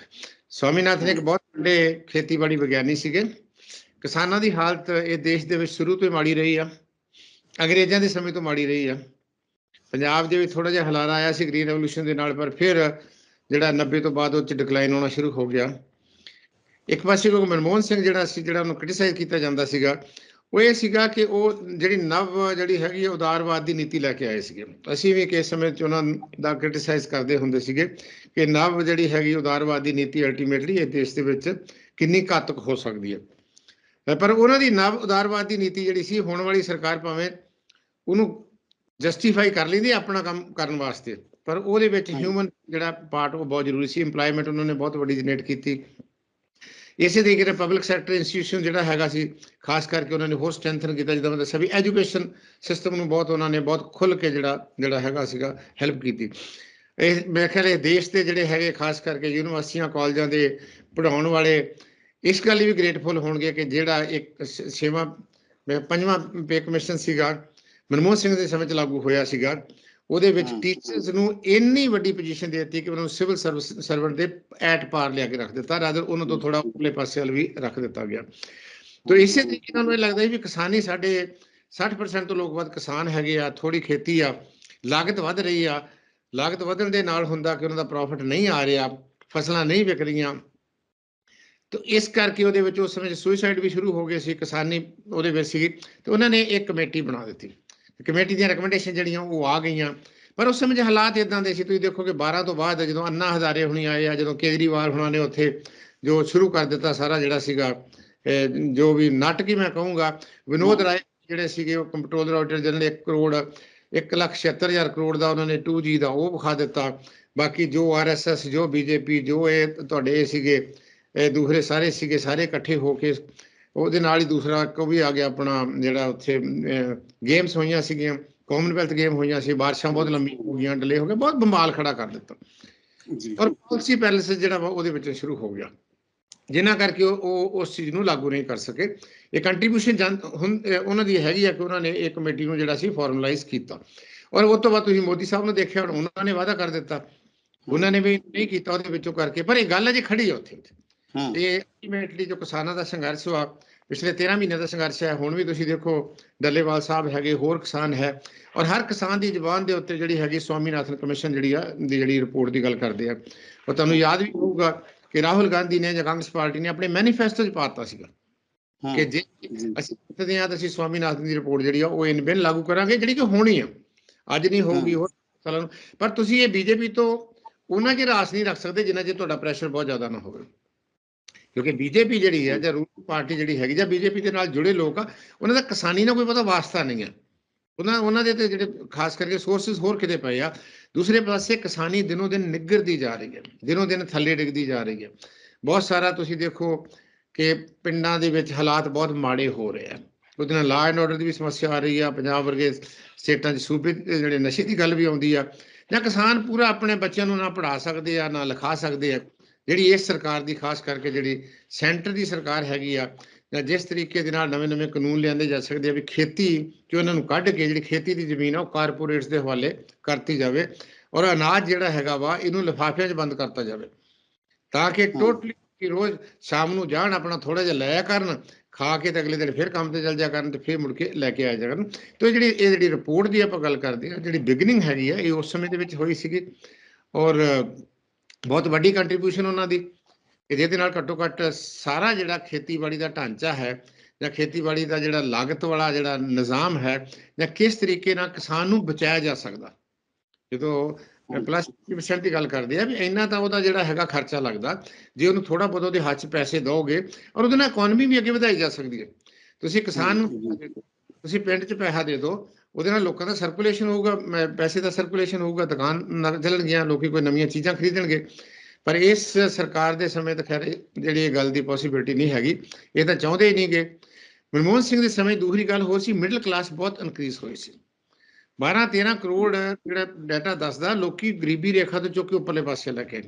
ਸਵਾਮੀਨਾਥਨ ਇੱਕ ਬਹੁਤ ਵੱਡੇ ਖੇਤੀਬਾੜੀ ਵਿਗਿਆਨੀ ਸੀਗੇ। ਕਿਸਾਨਾਂ ਦੀ ਹਾਲਤ ਇਹ ਦੇਸ਼ ਦੇ ਵਿੱਚ ਸ਼ੁਰੂ ਤੋਂ ਹੀ ਮਾੜੀ ਰਹੀ ਆ। ਅੰਗਰੇਜ਼ਾਂ ਦੇ ਸਮੇਂ ਤੋਂ ਮਾੜੀ ਰਹੀ ਆ। ਪੰਜਾਬ ਦੇ ਵਿੱਚ ਥੋੜਾ ਜਿਹਾ ਹਲਾਰਾ ਆਇਆ ਸੀ ਗ੍ਰੀਨ ਰੈਵੋਲੂਸ਼ਨ ਦੇ ਨਾਲ ਪਰ ਫਿਰ ਜਿਹੜਾ 90 ਤੋਂ ਬਾਅਦ ਉਹ ਚ ਡਿਕਲਾਈਨ ਹੋਣਾ ਸ਼ੁਰੂ ਹੋ ਗਿਆ। ਇੱਕ ਪਾਸੇ ਕਿਉਂਕਿ ਮਨਮੋਹਨ ਸਿੰਘ ਜਿਹੜਾ ਸੀ, ਜਿਹੜਾ ਉਹਨੂੰ ਕ੍ਰਿਟਿਸਾਈਜ਼ ਕੀਤਾ ਜਾਂਦਾ ਸੀਗਾ, ਉਹ ਇਹ ਸੀਗਾ ਕਿ ਉਹ ਜਿਹੜੀ ਨਵ ਜਿਹੜੀ ਹੈਗੀ ਉਦਾਰਵਾਦ ਦੀ ਨੀਤੀ ਲੈ ਕੇ ਆਏ ਸੀਗੇ। ਅਸੀਂ ਵੀ ਕਿਸ ਸਮੇਂ 'ਚ ਉਹਨਾਂ ਦਾ ਕ੍ਰਿਟਿਸਾਈਜ਼ ਕਰਦੇ ਹੁੰਦੇ ਸੀਗੇ ਕਿ ਨਵ ਜਿਹੜੀ ਹੈਗੀ, ਉਦਾਰਵਾਦ ਦੀ ਨੀਤੀ ਅਲਟੀਮੇਟਲੀ ਇਹ ਦੇਸ਼ ਦੇ ਵਿੱਚ ਕਿੰਨੀ ਘਾਤਕ ਹੋ ਸਕਦੀ ਹੈ। ਪਰ ਉਹਨਾਂ ਦੀ ਨਵ ਉਦਾਰਵਾਦ ਦੀ ਨੀਤੀ ਜਿਹੜੀ ਸੀ, ਹੋਣ ਵਾਲੀ ਸਰਕਾਰ ਭਾਵੇਂ ਉਹਨੂੰ ਜਸਟੀਫਾਈ ਕਰ ਲੈਂਦੀ ਆਪਣਾ ਕੰਮ ਕਰਨ ਵਾਸਤੇ। ਪਰ ਉਹਦੇ ਵਿੱਚ। ਹਿਊਮਨ ਜਿਹੜਾ ਪਾਰਟ ਉਹ ਬਹੁਤ ਜ਼ਰੂਰੀ ਸੀ EMPLOYMENT ਉਹਨਾਂ ਨੇ ਬਹੁਤ ਵੱਡੀ ਜਨਰੇਟ ਕੀਤੀ। ਇਸੇ ਤਰੀਕੇ ਨਾਲ ਪਬਲਿਕ ਸੈਕਟਰ ਇੰਸਟੀਟਿਊਸ਼ਨ ਜਿਹੜਾ ਹੈਗਾ ਸੀ ਖਾਸ ਕਰਕੇ ਉਹਨਾਂ ਨੇ ਹੋਰ ਸਟਰੈਂਥਨ ਕੀਤਾ ਜਿੱਦਾਂ ਮੈਂ ਦੱਸਿਆ ਵੀ ਐਜੂਕੇਸ਼ਨ ਸਿਸਟਮ ਨੂੰ ਬਹੁਤ ਉਹਨਾਂ ਨੇ ਬਹੁਤ ਖੁੱਲ ਕੇ ਜਿਹੜਾ ਜਿਹੜਾ ਹੈਗਾ ਸੀਗਾ ਹੈਲਪ ਕੀਤੀ। ਇਹ ਮੇਰੇ ਖਿਆਲ ਇਹ ਦੇਸ਼ ਦੇ ਜਿਹੜੇ ਹੈਗੇ ਖਾਸ ਕਰਕੇ ਯੂਨੀਵਰਸਿਟੀਆਂ ਕਾਲਜਾਂ ਦੇ ਪੜਾਉਣ ਵਾਲੇ ਇਸ ਗੱਲ ਲਈ ਵੀ ਗ੍ਰੇਟਫੁਲ ਹੋਣਗੇ ਕਿ ਜਿਹੜਾ ਇੱਕ ਛੇਵਾਂ ਮੈਂ ਪੰਜਵਾਂ ਪੇ ਕਮਿਸ਼ਨ ਸੀਗਾ ਮਨਮੋਹਨ ਸਿੰਘ ਦੇ ਸਮੇਂ 'ਚ ਲਾਗੂ ਹੋਇਆ ਸੀਗਾ। ਉਹਦੇ ਵਿੱਚ। ਟੀਚਰਸ ਨੂੰ ਇੰਨੀ ਵੱਡੀ ਪੋਜੀਸ਼ਨ ਦੇ ਦਿੱਤੀ ਕਿ ਉਹਨਾਂ ਨੂੰ ਸਿਵਲ ਸਰਵਿਸ ਸਰਵੈਂਟ ਦੇ ਐਟ ਪਾਰ ਲਿਆ ਕੇ ਰੱਖ ਦਿੱਤਾ ਰਾਦਰ ਉਹਨਾਂ ਤੋਂ ਥੋੜਾ ਉੱਪਰਲੇ ਪਾਸੇ ਵੱਲ ਵੀ ਰੱਖ ਦਿੱਤਾ ਗਿਆ। ਤੋ ਇਸੇ ਤਰੀਕੇ ਨਾਲ ਮੈਨੂੰ ਲੱਗਦਾ ਹੈ ਵੀ ਕਿਸਾਨੀ ਸਾਡੇ 60% ਤੋਂ ਲੋਕ ਵੱਧ ਕਿਸਾਨ ਹੈਗੇ ਆ ਥੋੜੀ ਖੇਤੀ ਆ ਲਾਗਤ ਵੱਧ ਰਹੀ ਆ ਲਾਗਤ ਵਧਣ ਦੇ ਨਾਲ ਹੁੰਦਾ ਕਿ ਉਹਨਾਂ ਦਾ ਪ੍ਰੋਫਿਟ ਨਹੀਂ ਆ ਰਿਹਾ ਫਸਲਾਂ ਨਹੀਂ ਵਿਕ ਰਹੀਆਂ। ਤੋ ਇਸ ਕਰਕੇ ਉਹਦੇ ਵਿੱਚ ਉਸ ਸਮੇਂ ਸੁਸਾਈਡ ਵੀ ਸ਼ੁਰੂ ਹੋ ਗਏ ਸੀ ਕਿਸਾਨੀ ਉਹਦੇ ਵਿੱਚ ਸੀ ਤੇ ਉਹਨਾਂ ਨੇ ਇੱਕ ਕਮੇਟੀ ਬਣਾ ਦਿੱਤੀ। ਕਮੇਟੀ ਦੀਆਂ ਰეკਮੈਂਡੇਸ਼ਨ ਜਿਹੜੀਆਂ ਉਹ ਆ ਗਈਆਂ। ਪਰ ਉਸ ਸਮੇਂ ਦੇ ਹਾਲਾਤ ਇਦਾਂ ਦੇ ਸੀ। ਤੁਸੀਂ ਦੇਖੋ ਕਿ 12 ਤੋਂ ਬਾਅਦ ਜਦੋਂ ਅੰਨਾ ਹਜ਼ਾਰੇ ਹੁਣੀ ਆਏ ਆ, ਜਦੋਂ ਕੇਜਰੀਵਾਲ ਹੁਣਾਂ ਨੇ ਉੱਥੇ ਜੋ ਸ਼ੁਰੂ ਕਰ ਦਿੱਤਾ ਸਾਰਾ ਜਿਹੜਾ ਸੀਗਾ ਜੋ ਵੀ ਨਾਟਕ ਹੀ ਮੈਂ ਕਹੂੰਗਾ, ਵਿਨੋਦ ਰਾਏ ਜਿਹੜੇ ਸੀਗੇ, ਉਹ controller auditor general 1 crore 1 lakh 76 ਹਜ਼ਾਰ ਕਰੋੜ ਦਾ ਉਹਨਾਂ ਨੇ 2G ਦਾ ਉਹ ਵਿਖਾ ਦਿੱਤਾ। ਬਾਕੀ ਜੋ ਆਰਐਸਐਸ ਜੋ ਬੀਜੇਪੀ ਜੋ ਇਹ ਤੁਹਾਡੇ ਇਹ ਸੀਗੇ, ਇਹ ਦੂਸਰੇ ਸਾਰੇ ਸੀਗੇ, ਸਾਰੇ ਇਕੱਠੇ ਹੋ ਕੇ ਉਹਦੇ ਨਾਲ ਹੀ ਦੂਸਰਾ ਇੱਕ ਉਹ ਵੀ ਆ ਗਿਆ ਆਪਣਾ ਜਿਹੜਾ ਉੱਥੇ ਗੇਮਸ ਹੋਈਆਂ ਸੀਗੀਆਂ ਕਾਮਨਵੈਲਥ ਗੇਮ ਹੋਈਆਂ ਸੀ ਬਾਰਿਸ਼ਾਂ ਬਹੁਤ ਲੰਮੀਆਂ ਹੋ ਗਈਆਂ ਡਿਲੇ ਹੋ ਗਏ ਬਹੁਤ ਬੰਬਾਲ ਖੜਾ ਕਰ ਦਿੱਤਾ। ਜੀ। ਔਰ ਪਾਲਿਸੀ ਪੈਲਸ ਜਿਹੜਾ ਉਹਦੇ ਵਿੱਚ ਸ਼ੁਰੂ ਹੋ ਗਿਆ। ਜਿਨ੍ਹਾਂ ਕਰਕੇ ਉਹ ਉਸ ਚੀਜ਼ ਨੂੰ ਲਾਗੂ ਨਹੀਂ ਕਰ ਸਕੇ। ਇਹ ਕੰਟਰੀਬਿਊਸ਼ਨ ਉਹਨਾਂ ਦੀ ਹੈਗੀ ਆ ਕਿ ਉਹਨਾਂ ਨੇ ਇਹ ਕਮੇਟੀ ਨੂੰ ਜਿਹੜਾ ਸੀ ਫਾਰਮਲਾਈਜ਼ ਕੀਤਾ। ਔਰ ਉਸ ਤੋਂ ਬਾਅਦ ਤੁਸੀਂ ਮੋਦੀ ਸਾਹਿਬ ਨੂੰ ਦੇਖਿਆ ਹੁਣ ਉਹਨਾਂ ਨੇ ਵਾਅਦਾ ਕਰ ਦਿੱਤਾ। ਉਹਨਾਂ ਨੇ ਵੀ ਨਹੀਂ ਕੀਤਾ ਉਹਦੇ ਵਿੱਚੋਂ ਕਰਕੇ ਪਰ ਇਹ ਗੱਲ ਅਜੇ ਖੜੀ ਆ ਉੱਥੇ। ਤੇ ਅਲਟੀਮੇਟਲੀ ਜੋ ਕਿਸਾਨਾਂ ਦਾ ਸੰਘਰਸ਼ ਹੋਆ ਪਿਛਲੇ 13 ਮਹੀਨਿਆਂ ਦਾ ਸੰਘਰਸ਼ ਹੈ ਹੁਣ ਵੀ ਤੁਸੀਂ ਦੇਖੋ ਡੱਲੇਵਾਲ ਸਾਹਿਬ ਹੈਗੇ ਹੋਰ ਕਿਸਾਨ ਹੈ ਔਰ ਹਰ ਕਿਸਾਨ ਦੀ ਜ਼ੁਬਾਨ ਦੇ ਉੱਤੇ ਜਿਹੜੀ ਹੈਗੀ ਸਵਾਮੀਨਾਥਨ ਕਮਿਸ਼ਨ ਜਿਹੜੀ ਆ ਦੀ ਜਿਹੜੀ ਰਿਪੋਰਟ ਦੀ ਗੱਲ ਕਰਦੇ ਆ। ਉਹ ਤੁਹਾਨੂੰ ਯਾਦ ਵੀ ਹੋਊਗਾ ਕਿ ਰਾਹੁਲ ਗਾਂਧੀ ਨੇ ਜਾਂ ਕਾਂਗਰਸ ਪਾਰਟੀ ਨੇ ਆਪਣੇ ਮੈਨੀਫੈਸਟੋ 'ਚ ਪਾਤਾ ਸੀਗਾ ਕਿ ਜੇ ਜੀ, ਅਸੀਂ ਜਿੱਤਦੇ ਹਾਂ ਤਾਂ ਅਸੀਂ ਸਵਾਮੀਨਾਥਨ ਦੀ ਰਿਪੋਰਟ ਜਿਹੜੀ ਆ ਉਹ ਇਨ ਬਿਨ ਲਾਗੂ ਕਰਾਂਗੇ ਜਿਹੜੀ ਕਿ ਹੋਣੀ ਆ। ਅੱਜ ਨਹੀਂ ਹੋਊਗੀ ਹੋਰ ਸਾਲਾਂ ਨੂੰ। ਪਰ ਤੁਸੀਂ ਇਹ ਬੀਜੇਪੀ ਤੋਂ ਉਹਨਾਂ ਚਿਰ ਆਸ ਨਹੀਂ ਰੱਖ ਸਕਦੇ ਜਿੰਨਾ ਚਿਰ ਤੁਹਾਡਾ ਪ੍ਰੈਸ਼ਰ ਬਹੁਤ ਜ਼ਿਆਦਾ ਨਾ ਹੋਵੇ। ਕਿਉਂਕਿ ਬੀਜੇਪੀ ਜਿਹੜੀ ਹੈ ਜਾਂ। ਰੂਲ ਪਾਰਟੀ ਜਿਹੜੀ ਹੈਗੀ ਜਾਂ ਬੀਜੇਪੀ ਦੇ ਨਾਲ ਜੁੜੇ ਲੋਕ ਆ ਉਹਨਾਂ ਦਾ ਕਿਸਾਨੀ ਨਾਲ ਕੋਈ ਪਤਾ ਵਾਸਤਾ ਨਹੀਂ ਹੈ। ਉਹਨਾਂ ਉਹਨਾਂ ਦੇ ਤੇ ਜਿਹੜੇ ਖਾਸ ਕਰਕੇ ਸੋਰਸਸ ਹੋਰ ਕਿਤੇ ਪਏ ਆ ਦੂਸਰੇ ਪਾਸੇ ਕਿਸਾਨੀ ਦਿਨੋਂ ਦਿਨ ਨਿੱਗਰਦੀ ਜਾ ਰਹੀ ਹੈ ਦਿਨੋਂ ਦਿਨ ਥੱਲੇ ਡਿੱਗਦੀ ਜਾ ਰਹੀ ਹੈ। ਬਹੁਤ ਸਾਰਾ ਤੁਸੀਂ ਦੇਖੋ ਕਿ ਪਿੰਡਾਂ ਦੇ ਵਿੱਚ ਹਾਲਾਤ ਬਹੁਤ ਮਾੜੇ ਹੋ ਰਹੇ ਆ। ਉਹਦੇ ਨਾਲ ਲਾਅ ਐਂਡ ਆਰਡਰ ਦੀ ਵੀ ਸਮੱਸਿਆ ਆ ਰਹੀ ਆ ਪੰਜਾਬ ਵਰਗੇ ਸਟੇਟਾਂ 'ਚ ਸੂਬੇ ਜਿਹੜੇ ਨਸ਼ੇ ਦੀ ਗੱਲ ਵੀ ਆਉਂਦੀ ਆ ਜਾਂ ਕਿਸਾਨ ਪੂਰਾ ਆਪਣੇ ਬੱਚਿਆਂ ਨੂੰ ਨਾ ਪੜ੍ਹਾ ਸਕਦੇ ਆ ਨਾ ਲਿਖਾ ਸਕਦੇ ਆ। ਜਿਹੜੀ ਇਸ ਸਰਕਾਰ ਦੀ ਖਾਸ ਕਰਕੇ ਜਿਹੜੀ ਸੈਂਟਰ ਦੀ ਸਰਕਾਰ ਹੈਗੀ ਆ ਜਾਂ ਜਿਸ ਤਰੀਕੇ ਦੇ ਨਾਲ ਨਵੇਂ-ਨਵੇਂ ਕਾਨੂੰਨ ਲਿਆਂਦੇ ਜਾ ਸਕਦੇ ਆ ਵੀ ਖੇਤੀ ਕਿ ਉਹਨਾਂ ਨੂੰ ਕੱਢ ਕੇ ਜਿਹੜੀ ਖੇਤੀ ਦੀ ਜ਼ਮੀਨ ਆ ਉਹ ਕਾਰਪੋਰੇਟਸ ਦੇ ਹਵਾਲੇ ਕਰਤੀ ਜਾਵੇ ਔਰ ਅਨਾਜ ਜਿਹੜਾ ਹੈਗਾ ਵਾ ਇਹਨੂੰ ਲਿਫਾਫਿਆਂ 'ਚ ਬੰਦ ਕਰਤਾ ਜਾਵੇ। ਤਾਂ ਕਿ ਟੋਟਲੀ ਕਿ ਰੋਜ਼ ਸ਼ਾਮ ਨੂੰ ਜਾਣ ਆਪਣਾ ਥੋੜਾ ਜਿਹਾ ਲਿਆ ਕਰਨ ਖਾ ਕੇ ਤੇ ਅਗਲੇ ਦਿਨ ਫਿਰ ਕੰਮ ਤੇ ਚੱਲ ਜਾ ਕਰਨ ਤੇ ਫਿਰ ਮੁੜ ਕੇ ਲੈ ਕੇ ਆ ਜਾ ਕਰਨ। ਤੇ ਜਿਹੜੀ ਇਹ ਜਿਹੜੀ ਰਿਪੋਰਟ ਦੀ ਆਪਾਂ ਗੱਲ ਕਰਦੇ ਹਾਂ ਜਿਹੜੀ ਬਿਗਨਿੰਗ ਹੈਗੀ ਆ ਇਹ ਉਸ ਸਮੇਂ ਦੇ ਵਿੱਚ ਹੋਈ ਸੀਗੀ। ਔਰ ਬਹੁਤ ਵੱਡੀ ਕੰਟਰੀਬਿਊਸ਼ਨ ਉਹਨਾਂ ਦੀ। ਕਿ ਜਿਹਦੇ ਨਾਲ ਘੱਟੋ ਘੱਟ ਸਾਰਾ ਜਿਹੜਾ ਖੇਤੀਬਾੜੀ ਦਾ ਢਾਂਚਾ ਹੈ ਜਾਂ ਖੇਤੀਬਾੜੀ ਦਾ ਜਿਹੜਾ ਲਾਗਤ ਵਾਲਾ ਜਿਹੜਾ ਨਿਜ਼ਾਮ ਹੈ ਜਾਂ ਕਿਸ ਤਰੀਕੇ ਨਾਲ ਕਿਸਾਨ ਨੂੰ ਬਚਾਇਆ ਜਾ ਸਕਦਾ। ਜਦੋਂ ਪਲੱਸ 50% ਦੀ ਗੱਲ ਕਰਦੇ ਆ ਵੀ ਇੰਨਾ ਤਾਂ ਉਹਦਾ ਜਿਹੜਾ ਹੈਗਾ ਖਰਚਾ ਲੱਗਦਾ ਜੇ ਉਹਨੂੰ ਥੋੜਾ ਬਹੁਤ ਉਹਦੇ ਹੱਥ 'ਚ ਪੈਸੇ ਦੋਗੇ ਔਰ ਉਹਦੇ ਨਾਲ ਇਕਨੋਮੀ ਵੀ ਅੱਗੇ ਵਧਾਈ ਜਾ ਸਕਦੀ ਹੈ। ਤੁਸੀਂ ਕਿਸਾਨ ਨੂੰ ਤੁਸੀਂ ਪਿੰਡ 'ਚ ਪੈਸਾ ਦੇ ਦਿਓ, ਉਹਦੇ ਨਾਲ ਲੋਕਾਂ ਦਾ ਸਰਕੂਲੇਸ਼ਨ ਹੋਊਗਾ, ਮ- ਪੈਸੇ ਦਾ ਸਰਕੂਲੇਸ਼ਨ ਹੋਊਗਾ, ਦੁਕਾਨ ਨਾਲ ਚੱਲਣਗੀਆਂ, ਲੋਕੀ ਕੋਈ ਨਵੀਆਂ ਚੀਜ਼ਾਂ ਖਰੀਦਣਗੇ। ਪਰ ਇਸ ਸਰਕਾਰ ਦੇ ਸਮੇਂ ਤਾਂ ਖੈਰ ਇਹ- ਜਿਹੜੀ ਇਹ ਗੱਲ ਦੀ ਪੋਸਿਬਿਲਿਟੀ ਨਹੀਂ ਹੈਗੀ, ਇਹ ਤਾਂ ਚਾਹੁੰਦੇ ਹੀ ਨਹੀਂਗੇ। ਮਨਮੋਹਨ ਸਿੰਘ ਦੇ ਸਮੇਂ ਦੂਸਰੀ ਗੱਲ ਹੋਰ ਸੀ ਮਿਡਲ ਕਲਾਸ ਬਹੁਤ ਇਨਕਰੀਜ਼ ਹੋਈ ਸੀ। 12 13 ਕਰੋੜ ਜਿਹੜਾ ਡਾਟਾ ਦੱਸਦਾ, ਲੋਕੀ ਗਰੀਬੀ ਰੇਖਾ ਤੋਂ ਚੁੱਕ ਕੇ ਉੱਪਰਲੇ ਪਾਸੇ ਲੈ ਕੇ ਆਏ।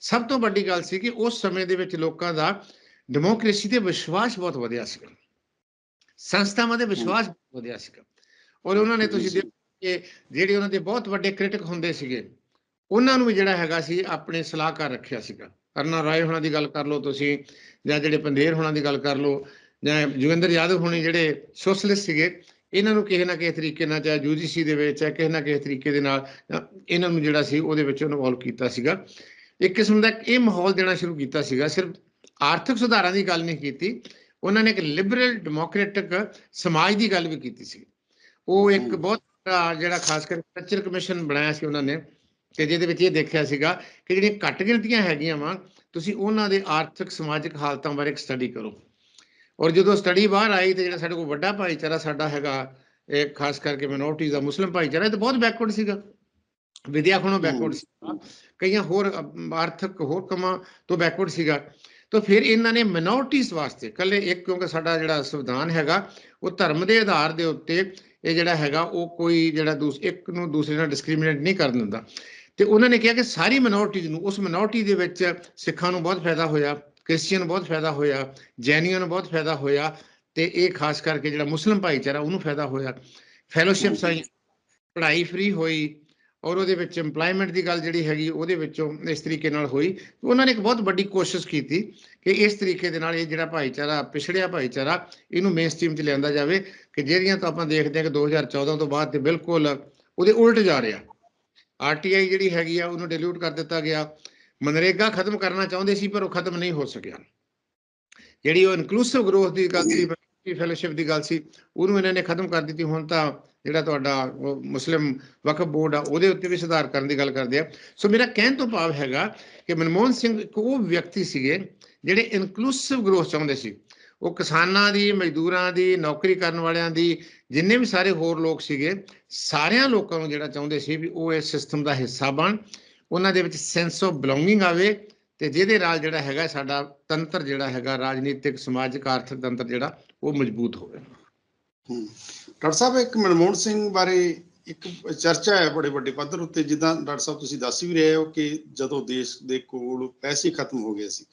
ਸਭ ਤੋਂ ਵੱਡੀ ਗੱਲ ਸੀ ਕਿ ਉਸ ਸਮੇਂ ਦੇ ਵਿੱਚ ਲੋਕਾਂ ਦਾ ਡੈਮੋਕ੍ਰੇਸੀ ਤੇ ਵਿਸ਼ਵਾਸ ਬਹੁਤ ਵਧਿਆ ਸੀ। ਸੰਸਥਾਵਾਂ ਦੇ ਵਿਸ਼ਵਾਸ ਵਧਿਆ ਸੀ ਔਰ ਉਹਨਾਂ ਨੇ ਤੁਸੀਂ ਦੇਖੋ ਕਿ ਜਿਹੜੇ ਉਹਨਾਂ ਦੇ ਬਹੁਤ ਵੱਡੇ ਕ੍ਰਿਟਿਕ ਹੁੰਦੇ ਸੀਗੇ ਉਹਨਾਂ ਨੂੰ ਵੀ ਜਿਹੜਾ ਹੈਗਾ ਸੀ ਆਪਣੇ ਸਲਾਹਕਾਰ ਰੱਖਿਆ ਸੀਗਾ। ਅਰਨਾ ਰਾਏ ਹੋਣਾ ਦੀ ਗੱਲ ਕਰ ਲਓ ਤੁਸੀਂ ਜਾਂ ਜਿਹੜੇ ਪੰਦੇਰ ਹੋਣਾ ਦੀ ਗੱਲ ਕਰ ਲਓ ਜਾਂ ਜੋਗਿੰਦਰ ਯਾਦਵ ਹੋਣੀ ਜਿਹੜੇ ਸੋਸ਼ਲਿਸਟ ਸੀਗੇ ਇਹਨਾਂ ਨੂੰ ਕਿਸੇ ਨਾ ਕਿਸੇ ਤਰੀਕੇ ਨਾਲ ਚਾਹੇ ਯੂਜੀਸੀ ਦੇ ਵਿੱਚ ਚਾਹੇ ਕਿਸੇ ਨਾ ਕਿਸੇ ਤਰੀਕੇ ਦੇ ਨਾਲ ਇਹਨਾਂ ਨੂੰ ਜਿਹੜਾ ਸੀ ਉਹਦੇ ਵਿੱਚ ਇਨਵੋਲਵ ਕੀਤਾ ਸੀਗਾ। ਇੱਕ ਕਿਸਮ ਦਾ ਇਹ ਮਾਹੌਲ ਦੇਣਾ ਸ਼ੁਰੂ ਕੀਤਾ ਸੀਗਾ। ਸਿਰਫ ਆਰਥਿਕ ਸੁਧਾਰਾਂ ਦੀ ਗੱਲ ਨਹੀਂ ਕੀਤੀ ਉਹਨਾਂ ਨੇ ਇੱਕ ਲਿਬਰਲ ਡੈਮੋਕ੍ਰੈਟਿਕ ਸਮਾਜ ਦੀ ਗੱਲ ਵੀ ਕੀਤੀ ਸੀ। ਉਹ ਇੱਕ ਬਹੁਤ ਜਿਹੜਾ ਖਾਸ ਕਰਕੇ ਸਟਰਕਚਰ ਕਮਿਸ਼ਨ ਬਣਾਇਆ ਸੀ ਉਹਨਾਂ ਨੇ ਤੇ ਜਿਹਦੇ ਵਿੱਚ ਇਹ ਦੇਖਿਆ ਸੀਗਾ ਕਿ ਜਿਹੜੀਆਂ ਘੱਟ ਗਿਣਤੀਆਂ ਹੈਗੀਆਂ ਵਾ ਤੁਸੀਂ ਉਹਨਾਂ ਦੇ ਆਰਥਿਕ ਸਮਾਜਿਕ ਹਾਲਤਾਂ ਬਾਰੇ ਇੱਕ ਸਟੱਡੀ ਕਰੋ। ਔਰ ਜਦੋਂ ਸਟੱਡੀ ਬਾਹਰ ਆਈ ਤੇ ਜਿਹੜਾ ਸਾਡੇ ਕੋਲ ਵੱਡਾ ਭਾਈਚਾਰਾ ਸਾਡਾ ਹੈਗਾ ਇਹ ਖਾਸ ਕਰਕੇ ਮਿਨੋਰਟੀਜ਼ ਦਾ ਮੁਸਲਮ ਭਾਈਚਾਰਾ ਇਹ ਤਾਂ ਬਹੁਤ ਬੈਕਵਰਡ ਸੀਗਾ। ਵਿਦਿਆ ਖੋਣੋਂ ਬੈਕਵਰਡ ਸੀਗਾ। ਕਈਆਂ ਹੋਰ ਆਰਥਿਕ ਹੋਰ ਕੰਮਾਂ ਤੋਂ ਬੈਕਵਰਡ ਸੀਗਾ। ਤਾਂ ਫਿਰ ਇਹਨਾਂ ਨੇ ਮਿਨੋਰਟੀਜ਼ ਵਾਸਤੇ ਕੱਲੇ ਇੱਕ ਕਿਉਂਕਿ ਸਾਡਾ ਜਿਹੜਾ ਸੰਵਿਧਾਨ ਹੈਗਾ, ਉਹ ਧਰਮ ਦੇ ਆਧਾਰ ਦੇ ਉੱਤੇ ਇਹ ਜਿਹੜਾ ਹੈਗਾ, ਉਹ ਕੋਈ ਜਿਹੜਾ ਦੂਸ, ਇੱਕ ਨੂੰ ਦੂਸਰੇ ਨਾਲ ਡਿਸਕ੍ਰਿਮੀਨੇਟ ਨਹੀਂ ਕਰਨ ਦਿੰਦਾ। ਤੇ ਉਹਨਾਂ ਨੇ ਕਿਹਾ ਕਿ ਸਾਰੀ ਮਿਨੋਰਟੀਜ਼ ਨੂੰ, ਉਸ ਮਿਨੋਰਟੀ ਦੇ ਵਿੱਚ ਸਿੱਖਾਂ ਨੂੰ ਬਹੁਤ ਫਾਇਦਾ ਹੋਇਆ, ਕ੍ਰਿਸਚੀਅਨ ਬਹੁਤ ਫਾਇਦਾ ਹੋਇਆ, ਜੈਨੀਆਂ ਨੂੰ ਬਹੁਤ ਫਾਇਦਾ ਹੋਇਆ, ਤੇ ਇਹ ਖਾਸ ਕਰਕੇ ਜਿਹੜਾ ਮੁਸਲਮ ਭਾਈਚਾਰਾ, ਉਹਨੂੰ ਫਾਇਦਾ ਹੋਇਆ। ਫੈਲੋਸ਼ਿਪਸ ਆਈ ਪੜ੍ਹਾਈ ਫ੍ਰੀ ਹੋਈ ਔਰ ਉਹਦੇ ਵਿੱਚ EMPLOYMENT ਦੀ ਗੱਲ ਜਿਹੜੀ ਹੈਗੀ, ਉਹਦੇ ਵਿੱਚੋਂ ਇਸ ਤਰੀਕੇ ਨਾਲ ਹੋਈ। ਉਹਨਾਂ ਨੇ ਇੱਕ ਬਹੁਤ ਵੱਡੀ ਕੋਸ਼ਿਸ਼ ਕੀਤੀ ਕਿ ਇਸ ਤਰੀਕੇ ਦੇ ਨਾਲ ਇਹ ਜਿਹੜਾ ਭਾਈਚਾਰਾ, ਪਿਛੜਿਆ ਭਾਈਚਾਰਾ, ਇਹਨੂੰ ਮੇਨ ਸਟ੍ਰੀਮ 'ਚ ਲਿਆਂਦਾ ਜਾਵੇ ਕਿ ਜਿਹੜੀਆਂ ਤਾਂ ਆਪਾਂ ਦੇਖਦੇ ਹਾਂ ਕਿ 2014 ਤੋਂ ਬਾਅਦ ਤੇ ਬਿਲਕੁਲ ਉਹਦੇ ਉਲਟ ਜਾ ਰਿਹਾ। ਆਰਟੀਆਈ ਜਿਹੜੀ ਹੈਗੀ ਆ, ਉਹਨੂੰ ਡਿਲੀਟ ਕਰ ਦਿੱਤਾ ਗਿਆ। ਮਨਰੇਗਾ ਖਤਮ ਕਰਨਾ ਚਾਹੁੰਦੇ ਸੀ, ਪਰ ਉਹ ਖਤਮ ਨਹੀਂ ਹੋ ਸਕਿਆ। ਜਿਹੜੀ ਉਹ ਇਨਕਲੂਸਿਵ ਗਰੋਥ ਦੀ ਗੱਲ ਸੀ, ਫੈਲੋਸ਼ਿਪ ਦੀ ਗੱਲ ਸੀ, ਉਹਨੂੰ ਇਹਨਾਂ ਨੇ ਖਤਮ ਕਰ ਦਿੱਤੀ। ਹੁਣ ਤਾਂ ਜਿਹੜਾ ਤੁਹਾਡਾ ਉਹ ਮੁਸਲਿਮ ਵਕਫ ਬੋਰਡ ਆ, ਉਹਦੇ ਉੱਤੇ ਵੀ ਸੁਧਾਰ ਕਰਨ ਦੀ ਗੱਲ ਕਰਦੇ ਆ। ਸੋ ਮੇਰਾ ਕਹਿਣ ਤੋਂ ਭਾਵ ਹੈਗਾ ਕਿ ਮਨਮੋਹਨ ਸਿੰਘ ਇੱਕ ਉਹ ਵਿਅਕਤੀ ਸੀਗੇ ਜਿਹੜੇ ਇਨਕਲੂਸਿਵ ਗਰੋਥ ਚਾਹੁੰਦੇ ਸੀ। ਉਹ ਕਿਸਾਨਾਂ ਦੀ, ਮਜ਼ਦੂਰਾਂ ਦੀ, ਨੌਕਰੀ ਕਰਨ ਵਾਲਿਆਂ ਦੀ, ਜਿੰਨੇ ਵੀ ਸਾਰੇ ਹੋਰ ਲੋਕ ਸੀਗੇ, ਸਾਰਿਆਂ ਲੋਕਾਂ ਨੂੰ ਜਿਹੜਾ ਚਾਹੁੰਦੇ ਸੀ ਵੀ ਉਹ ਇਸ ਸਿਸਟਮ ਦਾ ਹਿੱਸਾ ਬਣ। ਉਹਨਾਂ ਦੇ ਵਿੱਚ ਸੈਂਸ ਆਫ ਬਿਲੋਂਗਿੰਗ ਆਵੇ ਤੇ ਜਿਹਦੇ ਨਾਲ ਜਿਹੜਾ ਹੈਗਾ ਸਾਡਾ ਤੰਤਰ ਜਿਹੜਾ ਹੈਗਾ, ਰਾਜਨੀਤਿਕ, ਸਮਾਜਿਕ, ਆਰਥਿਕ ਤੰਤਰ ਜਿਹੜਾ, ਉਹ ਮਜ਼ਬੂਤ ਹੋਵੇ। ਡਾਕਟਰ ਸਾਹਿਬ, ਇੱਕ ਮਨਮੋਹਨ ਸਿੰਘ ਬਾਰੇ ਇੱਕ ਚਰਚਾ ਹੈ ਬੜੇ ਵੱਡੇ ਪੱਧਰ ਉੱਤੇ, ਜਿੱਦਾਂ ਡਾਕਟਰ ਸਾਹਿਬ ਤੁਸੀਂ ਦੱਸ ਵੀ ਰਹੇ ਹੋ ਕਿ ਜਦੋਂ ਦੇਸ਼ ਦੇ ਕੋਲ ਪੈਸੇ ਖਤਮ ਹੋ ਗਏ ਸੀ,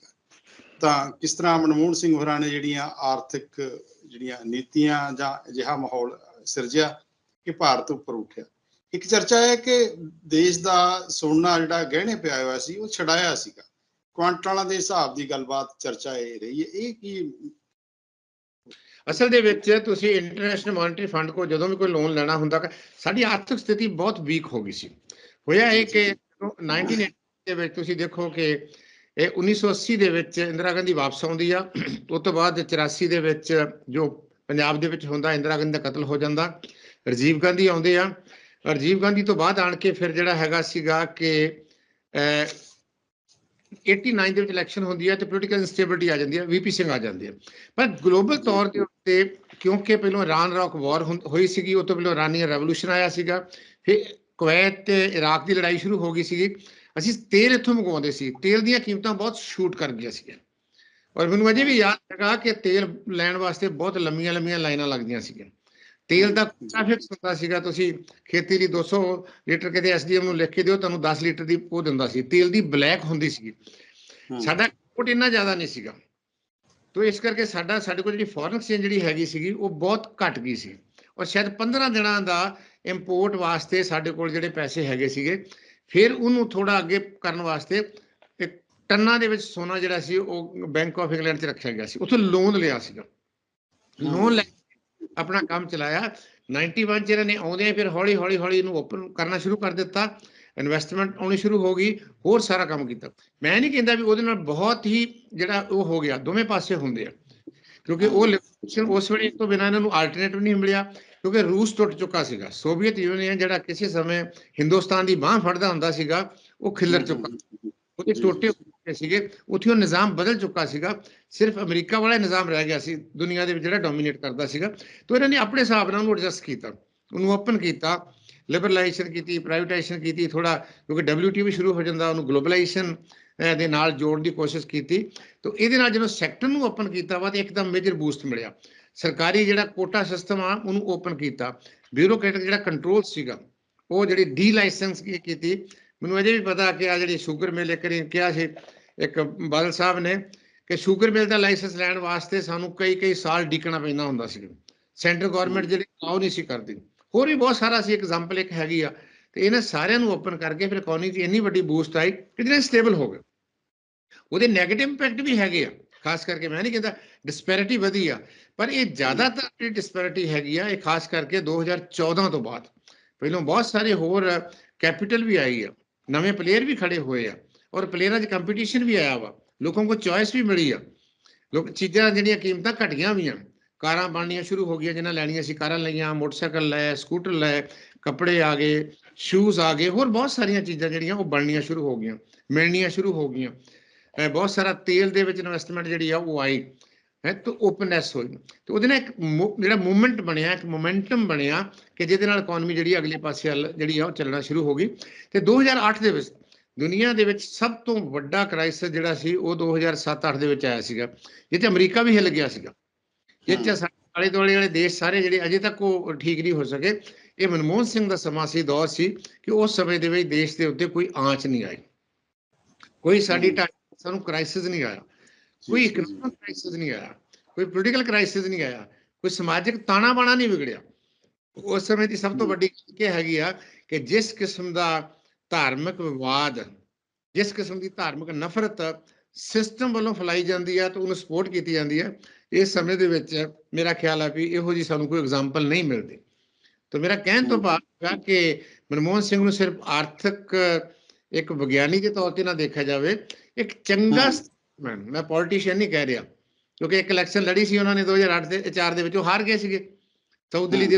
ਤਾਂ ਕਿਸ ਤਰ੍ਹਾਂ ਮਨਮੋਹਨ ਸਿੰਘ ਹੋਰਾਂ ਨੇ ਜਿਹੜੀਆਂ ਆਰਥਿਕ ਜਿਹੜੀਆਂ ਨੀਤੀਆਂ ਜਾਂ ਅਜਿਹਾ ਮਾਹੌਲ ਸਿਰਜਿਆ ਕਿ ਭਾਰਤ ਉੱਪਰ ਉੱਠਿਆ? ਇੱਕ ਚਰਚਾ ਹੈ ਕਿ ਦੇਸ਼ ਦਾ ਸੋਨਾ ਜਿਹੜਾ ਗਹਿਣੇ ਪਿਆ ਹੋਇਆ ਸੀ, ਉਹ ਛਡਾਇਆ ਸੀਗਾ। ਕੁਆਂਟਲਾਂ ਦੇ ਹਿਸਾਬ ਦੀ ਗੱਲਬਾਤ, ਚਰਚਾ ਇਹ ਰਹੀ ਹੈ। ਇਹ ਕੀ ਅਸਲ ਦੇ ਵਿੱਚ ਤੁਸੀਂ ਇੰਟਰਨੈਸ਼ਨਲ ਮੋਨਿਟਰੀ ਫੰਡ ਕੋ ਜਦੋਂ ਵੀ ਕੋਈ ਲੋਨ ਲੈਣਾ ਹੁੰਦਾ, ਸਾਡੀ ਆਰਥਿਕ ਸਥਿਤੀ ਬਹੁਤ ਵੀਕ ਹੋ ਗਈ ਸੀ। ਹੋਇਆ ਇਹ ਕਿ 1980 ਦੇ ਵਿੱਚ ਤੁਸੀਂ ਦੇਖੋ ਕਿ ਇਹ 1980 ਦੇ ਵਿੱਚ ਇੰਦਰਾ ਗਾਂਧੀ ਵਾਪਸ ਆਉਂਦੀ ਆ। ਉਸ ਤੋਂ ਬਾਅਦ 84 ਦੇ ਵਿੱਚ ਜੋ ਪੰਜਾਬ ਦੇ ਵਿੱਚ ਹੁੰਦਾ, ਇੰਦਰਾ ਗਾਂਧੀ ਦਾ ਕਤਲ ਹੋ ਜਾਂਦਾ, ਰਾਜੀਵ ਗਾਂਧੀ ਆਉਂਦੇ ਆ। ਰਾਜੀਵ ਗਾਂਧੀ ਤੋਂ ਬਾਅਦ ਆਣ ਕੇ ਫਿਰ ਜਿਹੜਾ ਹੈਗਾ ਸੀਗਾ ਕਿ 89 ਦੇ ਵਿੱਚ ਇਲੈਕਸ਼ਨ ਹੁੰਦੀ ਹੈ ਤੇ ਪੋਲੀਟੀਕਲ ਇਨਸਟੇਬਿਲਟੀ ਆ ਜਾਂਦੀ ਹੈ ਵੀਪੀ ਸਿੰਘ ਆ ਜਾਂਦੇ ਆ ਪਰ ਗਲੋਬਲ ਤੌਰ ਦੇ ਉੱਤੇ ਕਿਉਂਕਿ ਪਹਿਲਾਂ ਇਰਾਨ ਰਾਕ ਵਾਰ ਹੋਈ ਸੀਗੀ, ਉਹ ਤੋਂ ਪਹਿਲਾਂ ਇਰਾਨੀ ਰੈਵੋਲੂਸ਼ਨ ਆਇਆ ਸੀਗਾ, ਫਿਰ ਕੁਵੈਤ ਤੇ ਇਰਾਕ ਦੀ ਲੜਾਈ ਸ਼ੁਰੂ ਹੋ ਗਈ ਸੀਗੀ। ਅਸੀਂ ਤੇਲ ਇੱਥੋਂ ਮੰਗਵਾਉਂਦੇ ਸੀ, ਤੇਲ ਦੀਆਂ ਕੀਮਤਾਂ ਬਹੁਤ ਸ਼ੂਟ ਕਰ ਗਈਆਂ ਸੀਗੀਆਂ। ਔਰ ਮੈਨੂੰ ਅਜੇ ਵੀ ਯਾਦ ਹੈਗਾ ਕਿ ਤੇਲ ਲੈਣ ਵਾਸਤੇ ਬਹੁਤ ਲੰਮੀਆਂ ਲੰਮੀਆਂ ਲਾਈਨਾਂ ਲੱਗਦੀਆਂ ਸੀਗੀਆਂ। ਤੇਲ ਦਾ ਕਾਫੀ ਹੁੰਦਾ ਸੀਗਾ ਤੁਸੀਂ ਖੇਤੀ ਲਈ 200 ਲੀਟਰ ਕਿਤੇ ਐਸਡੀਐਮ ਨੂੰ ਲਿਖ ਕੇ ਦਿਓ ਤੁਹਾਨੂੰ 10 ਲੀਟਰ ਦੀ ਉਹ ਦਿੰਦਾ ਸੀ। ਤੇਲ ਦੀ ਬਲੈਕ ਹੁੰਦੀ ਹਮ। ਸਾਡਾ ਕੋਟ ਇੰਨਾ ਜ਼ਿਆਦਾ ਨਹੀਂ ਸੀਗਾ। ਤੋ ਇਸ ਕਰਕੇ ਸਾਡਾ ਸਾਡੇ ਕੋਲ ਜਿਹੜੀ ਫੋਰਨ ਐਕਸਚੇਂਜ ਜਿਹੜੀ ਹੈਗੀ ਸੀਗੀ ਉਹ ਬਹੁਤ ਘਟ ਗਈ ਸੀ। ਔਰ ਸ਼ਾਇਦ 15 ਦਿਨਾਂ ਦਾ ਇੰਪੋਰਟ ਵਾਸਤੇ ਸਾਡੇ ਕੋਲ ਜਿਹੜੇ ਪੈਸੇ ਹੈਗੇ ਸੀਗੇ ਫਿਰ ਉਹਨੂੰ ਥੋੜਾ ਅੱਗੇ ਕਰਨ ਵਾਸਤੇ ਇੱਕ ਟੰਨਾਂ ਦੇ ਵਿੱਚ ਸੋਨਾ ਜਿਹੜਾ ਸੀ ਉਹ ਬੈਂਕ ਆਫ ਇੰਗਲੈਂਡ 'ਚ ਰੱਖਿਆ ਗਿਆ ਸੀ। ਉੱਥੋਂ ਲੋਨ ਲਿਆ ਸੀਗਾ। ਲੋਨ ਲੈ ਆਪਣਾ ਕੰਮ ਚਲਾਇਆ। 91 ਚ ਇਹਨਾਂ ਨੇ ਆਉਂਦੇ ਫਿਰ ਹੌਲੀ ਹੌਲੀ ਹੌਲੀ ਇਹਨੂੰ ਓਪਨ ਕਰਨਾ ਸ਼ੁਰੂ ਕਰ ਦਿੱਤਾ। ਇਨਵੈਸਟਮੈਂਟ ਆਉਣੀ ਸ਼ੁਰੂ ਹੋ ਗਈ ਹੋਰ ਸਾਰਾ ਕੰਮ ਕੀਤਾ। ਮੈਂ ਨਹੀਂ ਕਹਿੰਦਾ ਵੀ ਉਹਦੇ ਨਾਲ ਬਹੁਤ ਹੀ ਜਿਹੜਾ ਉਹ ਹੋ ਗਿਆ ਦੋਵੇਂ ਪਾਸੇ ਹੁੰਦੇ ਆ। ਕਿਉਂਕਿ ਉਹ ਲਿਬਰੇਸ਼ਨ ਉਸ ਵੇਲੇ ਤੋਂ ਬਿਨਾਂ ਇਹਨਾਂ ਨੂੰ ਆਲਟਰਨੇਟਿਵ ਨਹੀਂ ਮਿਲਿਆ ਕਿਉਂਕਿ ਰੂਸ ਟੁੱਟ ਚੁੱਕਾ ਸੀਗਾ। ਸੋਵੀਅਤ ਯੂਨੀਅਨ ਜਿਹੜਾ ਕਿਸੇ ਸਮੇਂ ਹਿੰਦੁਸਤਾਨ ਦੀ ਬਾਹ ਫੜਦਾ ਹੁੰਦਾ ਸੀਗਾ ਉਹ ਖਿੱਲਰ ਚੁੱਕਾ। ਉਹਦੇ ਟੋਟੇ ਚੁੱਕੇ ਸੀਗੇ, ਉੱਥੇ ਉਹ ਨਿਜ਼ਾਮ ਬਦਲ ਚੁੱਕਾ ਸੀਗਾ। ਸਿਰਫ ਅਮਰੀਕਾ ਵਾਲਾ ਨਿਜ਼ਾਮ ਰਹਿ ਗਿਆ ਸੀ, ਦੁਨੀਆ ਦੇ ਵਿੱਚ ਜਿਹੜਾ ਡੋਮੀਨੇਟ ਕਰਦਾ ਸੀਗਾ। ਤਾਂ ਇਹਨਾਂ ਨੇ ਆਪਣੇ ਹਿਸਾਬ ਨਾਲ ਉਹਨੂੰ ਐਡਜਸਟ ਕੀਤਾ। ਉਹਨੂੰ ਓਪਨ ਕੀਤਾ ਲਿਬਰਲਾਈਜੇਸ਼ਨ ਕੀਤੀ ਪ੍ਰਾਈਵੇਟਾਈਜੇਸ਼ਨ ਕੀਤੀ ਥੋੜਾ ਕਿਉਂਕਿ WTO ਵੀ ਸ਼ੁਰੂ ਹੋ ਜਾਂਦਾ, ਉਹਨੂੰ ਗਲੋਬਲਾਈਜੇਸ਼ਨ ਦੇ ਨਾਲ ਜੋੜਨ ਦੀ ਕੋਸ਼ਿਸ਼ ਕੀਤੀ। ਤਾਂ ਇਹਦੇ ਨਾਲ ਜਦੋਂ ਸੈਕਟਰ ਨੂੰ ਓਪਨ ਕੀਤਾ ਵਾ ਤੇ ਇੱਕਦਮ ਮੇਜਰ ਬੂਸਟ ਮਿਲਿਆ। ਸਰਕਾਰੀ ਜਿਹੜਾ ਕੋਟਾ ਸਿਸਟਮ ਆ, ਉਹਨੂੰ ਓਪਨ ਕੀਤਾ। ਬਿਊਰੋਕ੍ਰੈਟਿਕ ਜਿਹੜਾ ਕੰਟਰੋਲ ਸੀਗਾ, ਉਹ ਜਿਹੜੀ ਡੀ ਲਾਇਸੈਂਸ ਕੀਤੀ। ਮੈਨੂੰ ਅਜੇ ਵੀ ਪਤਾ ਕਿ ਆ ਜਿਹੜੀ ਸ਼ੂਗਰ ਮਿਲ ਇੱਕ ਵਾਰੀ ਕਿਹਾ ਸੀ ਇੱਕ ਬਾਦਲ ਸਾਹਿਬ ਨੇ ਕਿ ਸ਼ੂਗਰ ਮਿਲ ਦਾ ਲਾਇਸੈਂਸ ਲੈਣ ਵਾਸਤੇ ਸਾਨੂੰ ਕਈ ਕਈ ਸਾਲ ਡਿੱਕਣਾ ਪੈਂਦਾ ਹੁੰਦਾ ਸੀ। ਸੈਂਟਰ ਗਵਰਨਮੈਂਟ ਜਿਹੜੀ ਅਲਾਉ ਨਹੀਂ ਸੀ ਕਰਦੀ। ਹੋਰ ਵੀ ਬਹੁਤ ਸਾਰਾ ਸੀ ਐਗਜ਼ਾਮਪਲ ਇੱਕ ਹੈਗੀ ਆ ਤੇ ਇਹਨਾਂ ਸਾਰਿਆਂ ਨੂੰ ਓਪਨ ਕਰਕੇ ਫਿਰ ਇਕਨੋਮੀ ਦੀ ਇੰਨੀ ਵੱਡੀ ਬੂਸਟ ਆਈ ਕਿ ਜਿਹੜੇ ਸਟੇਬਲ ਹੋ ਗਏ। ਉਹਦੇ 네ਗੇਟਿਵ ਇੰਪੈਕਟ ਵੀ ਹੈਗੇ ਆ ਖਾਸ ਕਰਕੇ ਮੈਂ ਨਹੀਂ ਕਹਿੰਦਾ ਡਿਸਪੈਰਿਟੀ ਵਧੀ ਆ ਪਰ ਇਹ ਜ਼ਿਆਦਾਤਰ ਜਿਹੜੀ ਡਿਸਪੈਰਿਟੀ ਹੈਗੀ ਆ ਇਹ ਖਾਸ ਕਰਕੇ 2014 ਤੋਂ ਬਾਅਦ। ਪਹਿਲਾਂ ਬਹੁਤ ਸਾਰੇ ਹੋਰ ਕੈਪੀਟਲ ਵੀ ਆਈ ਆ ਨਵੇਂ ਪਲੇਅਰ ਵੀ ਖੜੇ ਹੋਏ ਆ। ਔਰ ਪਲੇਅਰਾਂ 'ਚ ਕੰਪੀਟੀਸ਼ਨ ਵੀ ਆਇਆ ਵਾ। ਲੋਕਾਂ ਕੋਲ ਚੋਇਸ ਵੀ ਮਿਲੀ ਆ। ਲੋਕ ਚੀਜ਼ਾਂ ਜਿਹੜੀਆਂ ਕੀਮਤਾਂ ਘਟੀਆਂ ਵੀ ਆ। ਕਾਰਾਂ ਬਣਨੀਆਂ ਸ਼ੁਰੂ ਹੋ ਗਈਆਂ ਜਿਹਨਾਂ ਲੈਣੀਆਂ ਸੀ ਕਾਰਾਂ ਲਈਆਂ, ਮੋਟਰਸਾਈਕਲ ਲਏ ਸਕੂਟਰ ਲਏ, ਕੱਪੜੇ ਆ ਗਏ ਸ਼ੂਜ਼ ਆ ਗਏ, ਹੋਰ ਬਹੁਤ ਸਾਰੀਆਂ ਚੀਜ਼ਾਂ ਜਿਹੜੀਆਂ ਉਹ ਬਣਨੀਆਂ ਸ਼ੁਰੂ ਹੋ ਗਈਆਂ, ਮਿਲਣੀਆਂ ਸ਼ੁਰੂ ਹੋ ਗਈਆਂ। ਬਹੁਤ ਸਾਰਾ ਤੇਲ ਦੇ ਵਿੱਚ ਇਨਵੈਸਟਮੈਂਟ ਜਿਹੜੀ ਆ ਉਹ ਆਈ। ਹੈ, ਤਾਂ ਓਪਨਨੈਸ ਹੋਈ। ਤੇ ਉਹਦੇ ਨਾਲ ਇੱਕ ਮੂ- ਜਿਹੜਾ ਮੂਵਮੈਂਟ ਬਣਿਆ, ਇੱਕ ਮੋਮੈਂਟਮ ਬਣਿਆ ਕਿ ਜਿਹਦੇ ਨਾਲ ਇਕਨੋਮੀ ਜਿਹੜੀ ਅਗਲੇ ਪਾਸੇ ਵੱਲ ਜਿਹੜੀ ਆ ਉਹ ਚੱਲਣਾ ਸ਼ੁਰੂ ਹੋ ਗਈ। ਤੇ 2008 ਦੇ ਵਿੱਚ ਦੁਨੀਆ ਦੇ ਵਿੱਚ ਸਭ ਤੋਂ ਵੱਡਾ ਕ੍ਰਾਈਸਿਸ ਜਿਹੜਾ ਸੀ ਉਹ 2007-8 ਦੇ ਵਿੱਚ ਆਇਆ ਸੀਗਾ। ਜਿੱਥੇ ਅਮਰੀਕਾ ਵੀ ਹਿੱਲ ਗਿਆ ਸੀਗਾ। ਜਿੱਥੇ ਸਾਡੇ ਆਲੇ ਦੁਆਲੇ ਵਾਲੇ ਦੇਸ਼ ਸਾਰੇ ਜਿਹੜੇ ਅਜੇ ਤੱਕ ਉਹ ਠੀਕ ਨਹੀਂ ਹੋ ਸਕੇ ਇਹ ਮਨਮੋਹਨ ਸਿੰਘ ਦਾ ਸਮਾਂ ਸੀ ਦੌਰ ਸੀ ਕਿ ਉਸ ਸਮੇਂ ਦੇ ਵਿੱਚ ਦੇਸ਼ ਦੇ ਉੱਤੇ ਕੋਈ ਆਂਚ ਨਹੀਂ ਆਈ। ਕੋਈ ਸਾਡੀ ਢਾਈ ਸਾਨੂੰ ਕ੍ਰਾਈਸਿਸ ਨਹੀਂ ਆਇਆ। ਕੋਈ ਇਕਨੋਮਿਕ ਕ੍ਰਾਈਸਿਸ ਨਹੀਂ ਆਇਆ। ਕੋਈ ਪੋਲੀਟੀਕਲ ਕ੍ਰਾਈਸਿਸ ਨਹੀਂ ਆਇਆ। ਕੋਈ ਸਮਾਜਿਕ ਤਾਣਾ ਬਾਣਾ ਨਹੀਂ ਵਿਗੜਿਆ। ਉਸ ਸਮੇਂ ਦੀ ਸਭ ਤੋਂ ਵੱਡੀ ਗੱਲ ਇਹ ਹੈਗੀ ਆ ਕਿ ਜਿਸ ਕਿਸਮ ਦਾ ਧਾਰਮਿਕ ਵਿਵਾਦ ਜਿਸ ਕਿਸਮ ਦੀ ਧਾਰਮਿਕ ਨਫ਼ਰਤ ਸਿਸਟਮ ਵੱਲੋਂ ਫੈਲਾਈ ਜਾਂਦੀ ਆ ਤਾਂ ਉਹਨੂੰ ਸਪੋਰਟ ਕੀਤੀ ਜਾਂਦੀ ਹੈ ਇਸ ਸਮੇਂ ਦੇ ਵਿੱਚ ਮੇਰਾ ਖਿਆਲ ਆ ਵੀ ਇਹੋ ਜੀ ਸਾਨੂੰ ਕੋਈ ਐਗਜ਼ਾਮਪਲ ਨਹੀਂ ਮਿਲਦੀ। ਤਾਂ ਮੇਰਾ ਕਹਿਣ ਤੋਂ ਭਾਵ ਹੈ ਕਿ ਮਨਮੋਹਨ ਸਿੰਘ ਨੂੰ ਸਿਰਫ ਆਰਥਿਕ ਇੱਕ ਵਿਗਿਆਨੀ ਦੇ ਤੌਰ ਤੇ ਨਾ ਦੇਖਿਆ ਜਾਵੇ ਇੱਕ ਚੰਗਾ ਮੈਂ ਪੋਲੀਟੀਸ਼ੀਅਨ ਨਹੀਂ ਕਹਿ ਰਿਹਾ ਕਿਉਂਕਿ ਇੱਕ ਇਲੈਕਸ਼ਨ ਲੜੀ ਸੀ ਉਹਨਾਂ ਨੇ 2008 ਦੇ 4 ਦੇ ਵਿੱਚ ਉਹ ਹਾਰ ਗਏ ਸੀਗੇ। ਸਾਊਥ ਦਿੱਲੀ ਦੇ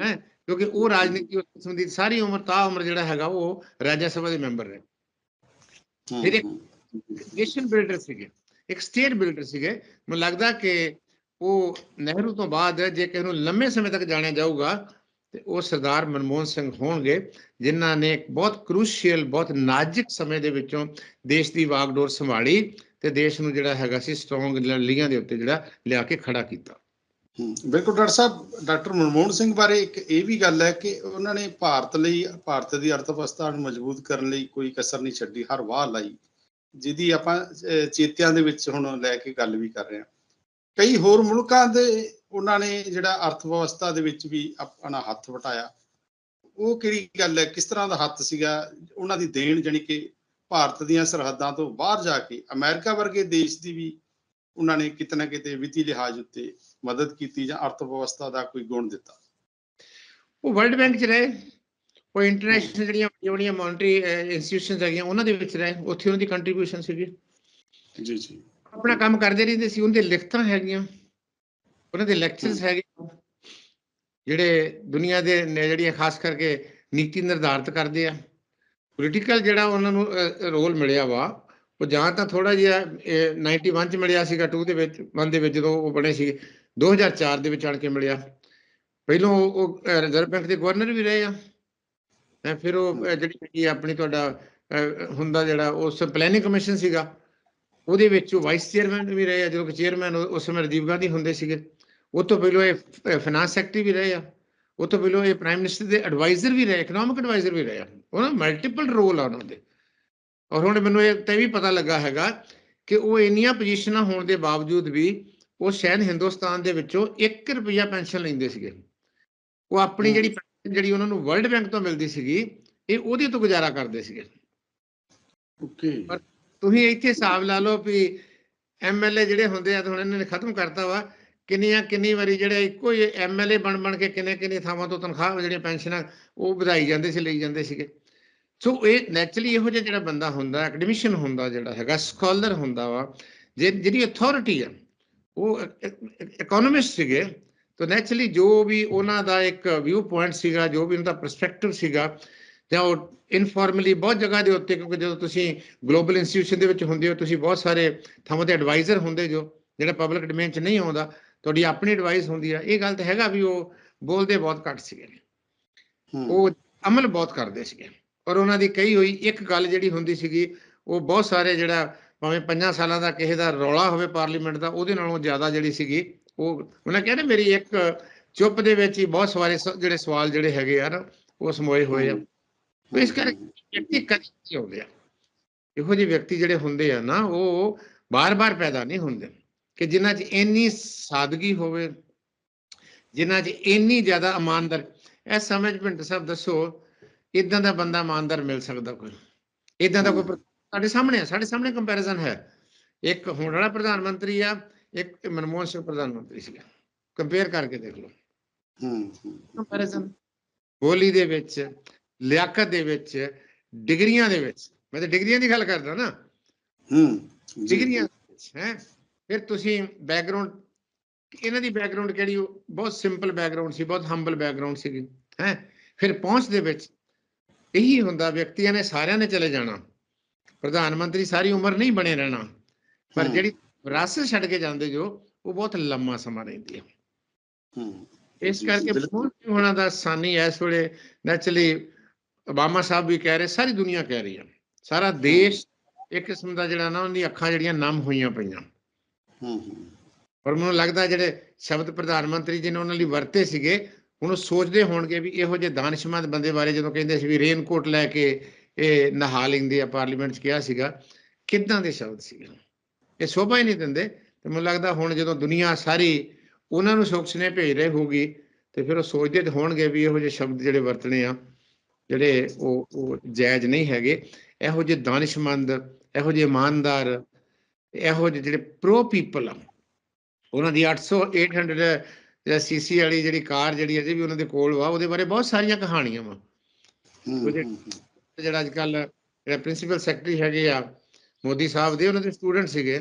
ਹੈ। ਕਿਉਂਕਿ ਉਹ ਰਾਜਨੀਤੀ ਉਸ ਕਿਸਮ ਦੀ ਸਾਰੀ ਉਮਰ ਤਾਂ ਉਮਰ ਜਿਹੜਾ ਹੈਗਾ ਉਹ ਰਾਜ ਸਭਾ ਦੇ ਮੈਂਬਰ ਰਹੇ। ਫਿਰ ਇੱਕ ਨੇਸ਼ਨ ਬਿਲਡਰ ਸੀਗੇ। ਇੱਕ ਸਟੇਟ ਬਿਲਡਰ ਸੀਗੇ। ਮੈਨੂੰ ਲੱਗਦਾ ਕਿ ਉਹ ਨਹਿਰੂ ਤੋਂ ਬਾਅਦ ਜੇ ਕਿ ਇਹਨੂੰ ਲੰਮੇ ਸਮੇਂ ਤੱਕ ਜਾਣਿਆ ਜਾਊਗਾ ਤੇ ਉਹ ਸਰਦਾਰ ਮਨਮੋਹਨ ਸਿੰਘ ਹੋਣਗੇ ਜਿਨ੍ਹਾਂ ਨੇ ਇੱਕ ਬਹੁਤ ਕ੍ਰੂਸ਼ੀਅਲ ਬਹੁਤ ਨਾਜ਼ੁਕ ਸਮੇਂ ਦੇ ਵਿੱਚੋਂ ਦੇਸ਼ ਦੀ ਵਾਗਡੋਰ ਸੰਭਾਲੀ ਤੇ ਦੇਸ਼ ਨੂੰ ਜਿਹੜਾ ਹੈਗਾ ਸੀ ਸਟਰੋਂਗ ਲੀਆਂ ਦੇ ਉੱਤੇ ਜਿਹੜਾ ਲਿਆ ਕੇ ਖੜਾ ਕੀਤਾ। ਬਿਲਕੁਲ ਡਾਕਟਰ ਸਾਹਿਬ, ਡਾਕਟਰ ਮਨਮੋਹਨ ਸਿੰਘ ਬਾਰੇ ਇੱਕ ਇਹ ਵੀ ਗੱਲ ਹੈ ਕਿ ਉਹਨਾਂ ਨੇ ਭਾਰਤ ਲਈ, ਭਾਰਤ ਦੀ ਅਰਥਵਿਵਸਥਾ ਨੂੰ ਮਜ਼ਬੂਤ ਕਰਨ ਲਈ ਕੋਈ ਕਸਰ ਨਹੀਂ ਛੱਡੀ, ਹਰ ਵਾਹ ਲਾਈ, ਜਿਹਦੀ ਆਪਾਂ ਚੇਤਿਆਂ ਦੇ ਵਿੱਚ ਹੁਣ ਲੈ ਕੇ ਗੱਲ ਵੀ ਕਰ ਰਹੇ ਹਾਂ। ਕਈ ਹੋਰ ਮੁਲਕਾਂ ਦੇ ਉਹਨਾਂ ਨੇ ਜਿਹੜਾ ਅਰਥ ਵਿਵਸਥਾ ਦੇ ਵਿੱਚ ਵੀ ਆਪਣਾ ਹੱਥ ਵਟਾਇਆ। ਉਹ ਕਿਹੜੀ ਗੱਲ ਹੈ? ਕਿਸ ਤਰ੍ਹਾਂ ਦਾ ਹੱਥ ਸੀਗਾ? ਉਹਨਾਂ ਦੀ ਦੇਣ ਜਾਣੀ ਕਿ ਭਾਰਤ ਦੀਆਂ ਸਰਹੱਦਾਂ ਤੋਂ ਬਾਹਰ ਜਾ ਕੇ ਅਮਰੀਕਾ ਵਰਗੇ ਦੇਸ਼ ਦੀ ਵੀ ਉਹਨਾਂ ਨੇ ਕਿਤੇ ਨਾ ਕਿਤੇ ਵਿੱਤੀ ਲਿਹਾਜ਼ ਉੱਤੇ ਮਦਦ ਕੀਤੀ ਜਾਂ ਅਰਥ ਵਿਵਸਥਾ ਦਾ ਕੋਈ ਗੁਣ ਦਿੱਤਾ? ਉਹ ਵਰਲਡ ਬੈਂਕ 'ਚ ਰਹੇ। ਉਹ ਇੰਟਰਨੈਸ਼ਨਲ ਜਿਹੜੀਆਂ ਜਿਹੜੀਆਂ ਮੋਨਟਰੀ ਇੰਸਟੀਟਿਊਸ਼ਨਸ ਹੈਗੀਆਂ ਉਹਨਾਂ ਦੇ ਵਿੱਚ ਰਹੇ। ਉੱਥੇ ਉਹਨਾਂ ਦੀ ਕੰਟਰੀਬਿਊਸ਼ਨ ਸੀਗੀ। ਜੀ ਜੀ। ਆਪਣਾ ਕੰਮ ਕਰਦੇ ਰਹਿੰਦੇ ਸੀ। ਉਹਨਾਂ ਦੇ ਲਿਖਤਾਂ ਹੈਗੀਆਂ। ਉਹਨਾਂ ਦੇ ਲੈਕਚਰਸ ਹੈਗੇ। ਜਿਹੜੇ ਦੁਨੀਆ ਦੇ ਜਿਹੜੀਆਂ ਖਾਸ ਕਰਕੇ ਨੀਤੀ ਨਿਰਧਾਰਿਤ ਕਰਦੇ ਆ। ਪੋਲੀਟੀਕਲ ਜਿਹੜਾ ਉਹਨਾਂ ਨੂੰ ਰੋਲ ਮਿਲਿਆ ਵਾ ਉਹ ਜਾਂ ਤਾਂ ਥੋੜਾ ਜਿਹਾ ਇਹ 91 ਚ ਮਿਲਿਆ ਸੀਗਾ 2 ਦੇ ਵਿੱਚ 1 ਦੇ ਵਿੱਚ ਜਦੋਂ ਉਹ ਬਣੇ ਸੀ 2004 ਦੇ ਵਿੱਚ ਆਣ ਕੇ ਮਿਲਿਆ। ਪਹਿਲੋਂ ਉਹ- ਰਿਜ਼ਰਵ ਬੈਂਕ ਦੇ ਗਵਰਨਰ ਵੀ ਰਹੇ ਆ। ਤੇ ਫਿਰ ਉਹ ਜਿਹੜੀ ਹੈਗੀ ਆਪਣੀ ਤੁਹਾਡਾ ਹੁੰਦਾ ਜਿਹੜਾ ਉਸ ਪਲੈਨਿੰਗ ਕਮਿਸ਼ਨ ਸੀਗਾ, ਉਹਦੇ ਵਿੱਚ ਉਹ ਵਾਈਸ ਚੇਅਰਮੈਨ ਵੀ ਰਹੇ ਆ, ਜਦੋਂ ਕਿ ਚੇਅਰਮੈਨ ਉਸ ਸਮੇਂ ਰਾਜੀਵ ਗਾਂਧੀ ਹੁੰਦੇ ਸੀਗੇ। ਉਹ ਤੋਂ ਪਹਿਲਾਂ ਇਹ ਫਾਈਨਾਂਸ ਸੈਕਟਰੀ ਵੀ ਰਹੇ ਆ। ਉਹ ਤੋਂ ਪਹਿਲਾਂ ਇਹ ਪ੍ਰਾਈਮ ਮਿਨਿਸਟਰ ਦੇ ਐਡਵਾਈਜ਼ਰ ਵੀ ਰਹੇ ਇਕਨੋਮਿਕ ਐਡਵਾਈਜ਼ਰ ਵੀ ਰਹੇ ਆ। ਉਹਨਾਂ ਮਲਟੀਪਲ ਰੋਲ ਆ ਉਹਨਾਂ ਦੇ। ਔਰ ਹੁਣ ਮੈਨੂੰ ਇਹ ਤੇ ਵੀ ਪਤਾ ਲੱਗਾ ਹੈਗਾ ਕਿ ਉਹ ਇੰਨੀਆਂ ਪੋਜੀਸ਼ਨਾਂ ਹੋਣ ਦੇ ਬਾਵਜੂਦ ਵੀ ਉਹ ਸ਼ਹਿਨ ਹਿੰਦੁਸਤਾਨ ਦੇ ਵਿੱਚੋਂ 1 ਰੁਪਿਆ ਪੈਨਸ਼ਨ ਲੈਂਦੇ ਸੀਗੇ। ਉਹ ਆਪਣੀ। ਜਿਹੜੀ ਪੈਨਸ਼ਨ ਜਿਹੜੀ ਉਹਨਾਂ ਨੂੰ ਵਰਲਡ ਬੈਂਕ ਤੋਂ ਮਿਲਦੀ ਸੀਗੀ ਇਹ ਉਹਦੇ ਤੋਂ ਗੁਜ਼ਾਰਾ ਕਰਦੇ ਸੀਗੇ। ਓਕੇ। ਪਰ ਤੁਸੀਂ ਇੱਥੇ ਹਿਸਾਬ ਲਾ ਲਓ ਵੀ ਐਮਐਲਏ ਜਿਹੜੇ ਹੁੰਦੇ ਆ ਤੇ ਹੁਣ ਇਹਨਾਂ ਨੇ ਖਤਮ ਕਰਤਾ ਵਾ ਕਿੰਨੀਆਂ ਕਿੰਨੀ ਵਾਰੀ ਜਿਹੜੇ ਇੱਕੋ ਹੀ ਐਮਐਲਏ ਬਣ ਬਣ ਕੇ ਕਿੰਨੇ ਕਿੰਨੇ ਥਾਵਾਂ ਤੋਂ ਤਨਖਾਹ ਜਿਹੜੀਆਂ ਪੈਨਸ਼ਨਾਂ ਉਹ ਵਧਾਈ ਜਾਂਦੇ ਸੀ ਲਈ ਜਾਂਦੇ ਸੀਗੇ। ਸੋ ਇਹ ਨੈਚੁਰਲੀ ਇਹੋ ਜਿਹਾ ਜਿਹੜਾ ਬੰਦਾ ਹੁੰਦਾ ਐਕਡਮਿਸ਼ਨ ਹੁੰਦਾ ਜਿਹੜਾ ਹੈਗਾ ਸਕਾਲਰ ਹੁੰਦਾ ਵਾ ਜੇ ਜਿਹੜੀ ਅਥਾਰਟੀ ਆ। ਉਹ ਇਕਨੋਮਿਸਟ ਸੀਗੇ। ਤਾਂ ਨੈਚੁਰਲੀ ਜੋ ਵੀ ਉਹਨਾਂ ਦਾ ਇੱਕ ਵਿਊ ਪੁਆਇੰਟ ਸੀਗਾ ਜੋ ਵੀ ਉਹਨਾਂ ਦਾ ਪਰਸਪੈਕਟਿਵ ਸੀਗਾ ਜਾਂ ਉਹ ਇਨਫਾਰਮਲੀ ਬਹੁਤ ਜਗ੍ਹਾ ਦੇ ਉੱਤੇ ਕਿਉਂਕਿ ਜਦੋਂ ਤੁਸੀਂ ਗਲੋਬਲ ਇੰਸਟੀਟਿਊਸ਼ਨ ਦੇ ਵਿੱਚ ਹੁੰਦੇ ਹੋ ਤੁਸੀਂ ਬਹੁਤ ਸਾਰੇ ਥਾਵਾਂ ਤੇ ਐਡਵਾਈਜ਼ਰ ਹੁੰਦੇ ਜੋ ਜਿਹੜਾ ਪਬਲਿਕ ਡੋਮੇਨ 'ਚ ਨਹੀਂ ਆਉਂਦਾ ਤੁਹਾਡੀ ਆਪਣੀ ਐਡਵਾਈਸ ਹੁੰਦੀ ਆ। ਇਹ ਗੱਲ ਤਾਂ ਹੈਗਾ ਵੀ ਉਹ ਬੋਲਦੇ ਬਹੁਤ ਘੱਟ ਸੀਗੇ। ਉਹ ਅਮਲ ਬਹੁਤ ਕਰਦੇ ਸੀਗੇ। ਔਰ ਉਹਨਾਂ ਦੀ ਕਹੀ ਹੋਈ ਇੱਕ ਗੱਲ ਜਿਹੜੀ ਹੁੰਦੀ ਸੀਗੀ ਉਹ ਬਹੁਤ ਸਾਰੇ ਜਿਹੜਾ ਭਾਵੇਂ ਪੰਜਾਂ ਸਾਲਾਂ ਦਾ ਕਿਸੇ ਦਾ ਰੌਲਾ ਹੋਵੇ ਪਾਰਲੀਮੈਂਟ ਦਾ ਉਹਦੇ ਨਾਲੋਂ ਜ਼ਿਆਦਾ ਜਿਹੜੀ ਸੀਗੀ ਉਹ ਉਹਨਾਂ ਕਹਿੰਦੇ ਮੇਰੀ ਇੱਕ ਚੁੱਪ ਦੇ ਵਿੱਚ ਹੀ ਬਹੁਤ ਸਾਰੇ ਜਿਹੜੇ ਸਵਾਲ ਜਿਹੜੇ ਹੈਗੇ ਆ ਨਾ ਉਹ ਸਮੋਏ ਹੋਏ ਆ। ਇਸ ਕਰਕੇ ਵਿਅਕਤੀ ਕਦੀ ਨਹੀਂ ਆਉਂਦੇ ਆ। ਇਹੋ ਜਿਹੇ ਵਿਅਕਤੀ ਜਿਹੜੇ ਹੁੰਦੇ ਆ ਨਾ ਉਹ ਬਾਰ-ਬਾਰ ਪੈਦਾ ਨਹੀਂ ਹੁੰਦੇ। ਕਿ ਜਿਨ੍ਹਾਂ 'ਚ ਇੰਨੀ ਸਾਦਗੀ ਹੋਵੇ ਜਿਨ੍ਹਾਂ 'ਚ ਇੰਨੀ ਜ਼ਿਆਦਾ ਇਮਾਨਦਾਰ ਇਸ ਸਮੇਂ 'ਚ ਭਿੰਡ ਸਾਹਿਬ ਦੱਸੋ ਇਦਾਂ ਦਾ ਬੰਦਾ ਇਮਾਨਦਾਰ ਮਿਲ ਸਕਦਾ ਕੋਈ? ਇਦਾਂ ਦਾ ਕੋਈ ਸਾਡੇ ਸਾਹਮਣੇ ਆ ਸਾਡੇ ਸਾਹਮਣੇ ਕੰਪੈਰੀਜ਼ਨ ਹੈ। ਇੱਕ ਹੁਣ ਵਾਲਾ ਪ੍ਰਧਾਨ ਮੰਤਰੀ ਆ ਇੱਕ ਮਨਮੋਹਨ ਸਿੰਘ ਪ੍ਰਧਾਨ ਮੰਤਰੀ ਸੀਗਾ। ਕੰਪੇਅਰ ਕਰਕੇ ਦੇਖ ਲਓ। ਹਮ, ਹਮ, ਕੰਪੈਰੀਜ਼ਨ ਬੋਲੀ ਦੇ ਵਿੱਚ ਲਿਆਕਤ ਦੇ ਵਿੱਚ ਡਿਗਰੀਆਂ ਦੇ ਵਿੱਚ। ਮੈਂ ਤਾਂ ਡਿਗਰੀਆਂ ਦੀ ਗੱਲ ਕਰਦਾ ਨਾ। ਹਮ, ਜੀ, ਡਿਗਰੀਆਂ ਹੈ। ਫਿਰ ਤੁਸੀਂ ਬੈਕਗ੍ਰਾਉਂਡ ਇਹਨਾਂ ਦੀ ਬੈਕਗ੍ਰਾਉਂਡ ਕਿਹੜੀ ਉਹ? ਬਹੁਤ ਸਿੰਪਲ ਬੈਕਗ੍ਰਾਉਂਡ ਸੀ ਬਹੁਤ ਹੰਬਲ ਬੈਕਗ੍ਰਾਉਂਡ ਸੀਗੀ ਹੈ। ਫਿਰ ਪਹੁੰਚ ਦੇ ਵਿੱਚ ਇਹੀ ਹੁੰਦਾ ਵਿਅਕਤੀਆਂ ਨੇ ਸਾਰਿਆਂ ਨੇ ਚਲੇ ਜਾਣਾ। ਪ੍ਰਧਾਨ ਮੰਤਰੀ ਸਾਰੀ ਉਮਰ ਨਹੀਂ ਬਣੇ ਰਹਿਣਾ। ਪਰ। ਜਿਹੜੀ ਵਿਰਾਸਤ ਛੱਡ ਕੇ ਜਾਂਦੇ ਜੋ ਉਹ ਬਹੁਤ ਲੰਮਾ ਸਮਾਂ ਰਹਿੰਦੀ ਹੈ। ਹਮ, ਇਸ ਕਰਕੇ ਸਿੰਘ ਹੋਣਾ ਦਾ ਸਾਨੀ ਇਸ ਵੇਲੇ ਨੈਚੁਰਲੀ ਓਬਾਮਾ ਸਾਹਿਬ ਵੀ ਕਹਿ ਰਹੇ ਸਾਰੀ ਦੁਨੀਆ ਕਹਿ ਰਹੀ ਹੈ। ਸਾਰਾ ਦੇਸ਼ ਇੱਕ ਕਿਸਮ ਦਾ ਜਿਹੜਾ ਨਾ ਉਹਨਾਂ ਦੀ ਅੱਖਾਂ ਜਿਹੜੀਆਂ ਨਮ ਹੋਈਆਂ ਪਈਆਂ। ਹਮ, ਹਮ, ਪਰ ਮੈਨੂੰ ਲੱਗਦਾ ਜਿਹੜੇ ਸ਼ਬਦ ਪ੍ਰਧਾਨ ਮੰਤਰੀ ਜੀ ਨੇ ਉਹਨਾਂ ਲਈ ਵਰਤੇ ਸੀਗੇ ਹੁਣ ਸੋਚਦੇ ਹੋਣਗੇ ਵੀ ਇਹੋ ਜਿਹੇ ਦਾਨਿਸ਼ਮੰਦ ਬੰਦੇ ਬਾਰੇ ਜਦੋਂ ਕਹਿੰਦੇ ਸੀ ਵੀ ਰੇਨਕੋਟ ਲੈ ਕੇ ਇਹ ਨਹਾ ਲੈਂਦੇ ਆ ਪਾਰਲੀਮੈਂਟ 'ਚ ਕਿਹਾ ਸੀਗਾ ਕਿੱਦਾਂ ਦੇ ਸ਼ਬਦ ਸੀਗੇ? ਇਹ ਸ਼ੋਭਾ ਹੀ ਨਹੀਂ ਦਿੰਦੇ। ਤੇ ਮੈਨੂੰ ਲੱਗਦਾ ਹੁਣ ਜਦੋਂ ਦੁਨੀਆ ਸਾਰੀ ਉਹਨਾਂ ਨੂੰ ਸੁੱਖ ਸੁਨੇਹੇ ਭੇਜ ਰਹੀ ਹੋਊਗੀ ਤੇ ਫਿਰ ਉਹ ਸੋਚਦੇ ਤੇ ਹੋਣਗੇ ਵੀ ਇਹੋ ਜਿਹੇ ਸ਼ਬਦ ਜਿਹੜੇ ਵਰਤਣੇ ਆ ਜਿਹੜੇ ਉਹ ਉਹ ਜਾਇਜ਼ ਨਹੀਂ ਹੈਗੇ। ਇਹੋ ਜਿਹੇ ਦਾਨਿਸ਼ਮੰਦ ਇਹੋ ਜਿਹੇ ਇਮਾਨਦਾਰ ਇਹੋ ਜਿਹੇ ਜਿਹੜੇ ਪ੍ਰੋ ਪੀਪਲ ਆ। ਉਹਨਾਂ ਦੀ 800 800 ਜਾਂ ਸੀਸੀ ਵਾਲੀ ਜਿਹੜੀ ਕਾਰ ਜਿਹੜੀ ਅਜੇ ਵੀ ਉਹਨਾਂ ਦੇ ਕੋਲ ਵਾ। ਉਹਦੇ ਬਾਰੇ ਬਹੁਤ ਸਾਰੀਆਂ ਕਹਾਣੀਆਂ ਵਾ। ਜਿਹੜਾ ਅੱਜ ਕੱਲ ਜਿਹੜਾ ਪ੍ਰਿੰਸੀਪਲ ਸੈਕਟਰੀ ਹੈਗੇ ਆ, ਮੋਦੀ ਸਾਹਿਬ ਦੇ, ਉਹਨਾਂ ਦੇ ਸਟੂਡੈਂਟ ਸੀਗੇ।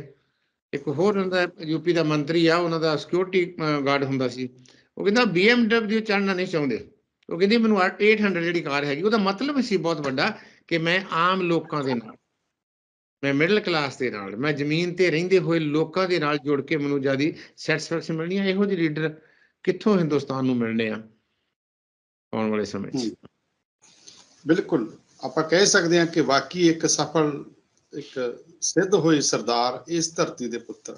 ਇੱਕ ਹੋਰ ਉਹਨਾਂ ਯੂਪੀ ਦਾ ਮੰਤਰੀ ਆ, ਉਹਨਾਂ ਦਾ ਸਿਕਿਉਰਿਟੀ ਗਾਰਡ ਹੁੰਦਾ ਸੀ। ਉਹ ਕਹਿੰਦਾ BMW ਚੜਨਾ ਨਹੀਂ ਚਾਹੁੰਦੇ। ਉਹ ਕਹਿੰਦੀ, ਮੈਨੂੰ 800 ਜਿਹੜੀ ਕਾਰ ਹੈਗੀ, ਉਹਦਾ ਮਤਲਬ ਸੀ ਬਹੁਤ ਵੱਡਾ ਕਿ ਮੈਂ ਆਮ ਲੋਕਾਂ ਦੇ ਨਾਲ, ਮੈਂ ਮਿਡਲ ਕਲਾਸ ਦੇ ਨਾਲ, ਮੈਂ ਜ਼ਮੀਨ ਤੇ ਰਹਿੰਦੇ ਹੋਏ ਲੋਕਾਂ ਦੇ ਨਾਲ ਜੁੜ ਕੇ ਮੈਨੂੰ ਜਿਆਦੀ ਸੈਟੀਸਫੈਕਸ਼ਨ ਮਿਲਣੀ ਆ। ਇਹੋ ਜਿਹੇ ਲੀਡਰ ਕਿੱਥੋਂ ਹਿੰਦੁਸਤਾਨ ਨੂੰ ਮਿਲਣੇ ਆ ਆਉਣ ਵਾਲੇ ਸਮੇਂ 'ਚ? ਬਿਲਕੁਲ। ਆਪਾਂ ਕਹਿ ਸਕਦੇ ਹਾਂ ਕਿ ਵਾਕਈ ਇੱਕ ਸਫਲ, ਇੱਕ ਸਿੱਧ ਹੋਏ ਸਰਦਾਰ ਇਸ ਧਰਤੀ ਦੇ ਪੁੱਤਰ।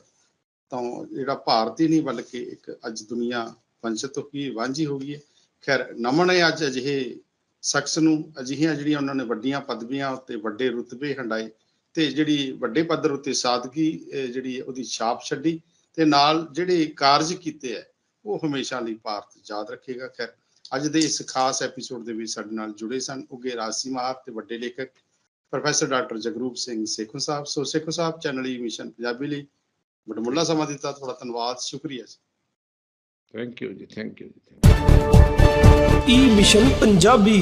ਤਾਂ ਜਿਹੜਾ ਭਾਰਤ ਹੀ ਨਹੀਂ, ਬਲਕਿ ਇੱਕ ਅੱਜ ਦੁਨੀਆ ਵੰਸ਼ਤ ਹੋ ਗਈ ਵਾਂਝੀ ਹੋ ਗਈ ਹੈ। ਖੈਰ, ਨਮਨ ਹੈ ਅੱਜ ਅਜਿਹੇ ਸ਼ਖਸ ਨੂੰ। ਅਜਿਹੀਆਂ ਜਿਹੜੀਆਂ ਉਹਨਾਂ ਨੇ ਵੱਡੀਆਂ ਪਦਵੀਆਂ ਉੱਤੇ ਵੱਡੇ ਰੁਤਬੇ ਹੰਡਾਏ ਤੇ ਜਿਹੜੀ ਵੱਡੇ ਪੱਧਰ ਉੱਤੇ ਸਾਦਗੀ ਜਿਹੜੀ ਉਹਦੀ ਛਾਪ ਛੱਡੀ ਤੇ ਨਾਲ ਜਿਹੜੇ ਕਾਰਜ ਕੀਤੇ ਹੈ, ਉਹ ਹਮੇਸ਼ਾ ਲਈ ਭਾਰਤ ਯਾਦ ਰੱਖੇਗਾ। ਖੈਰ ਅੱਜ ਦੇ ਇਸ ਖਾਸ ਐਪੀਸੋਡ ਦੇ ਵਿੱਚ ਸਾਡੇ ਨਾਲ ਜੁੜੇ ਸਨ ਉਗੇ ਰਾਸੀ ਮਾਹਰ ਤੇ ਵੱਡੇ ਲੇਖਕ professor doctor Jagroop Singh Sekhon sahib. So Sekhon sahib channel E mission Punjabi ਲਈ ਬੜਮੁੱਲਾ ਸਮਾਂ ਦਿੱਤਾ। ਤੁਹਾਡਾ ਧੰਨਵਾਦ ਸ਼ੁਕਰੀਆ ਜੀ। ਥੈਂਕ ਯੂ ਜੀ thank you E mission Punjabi.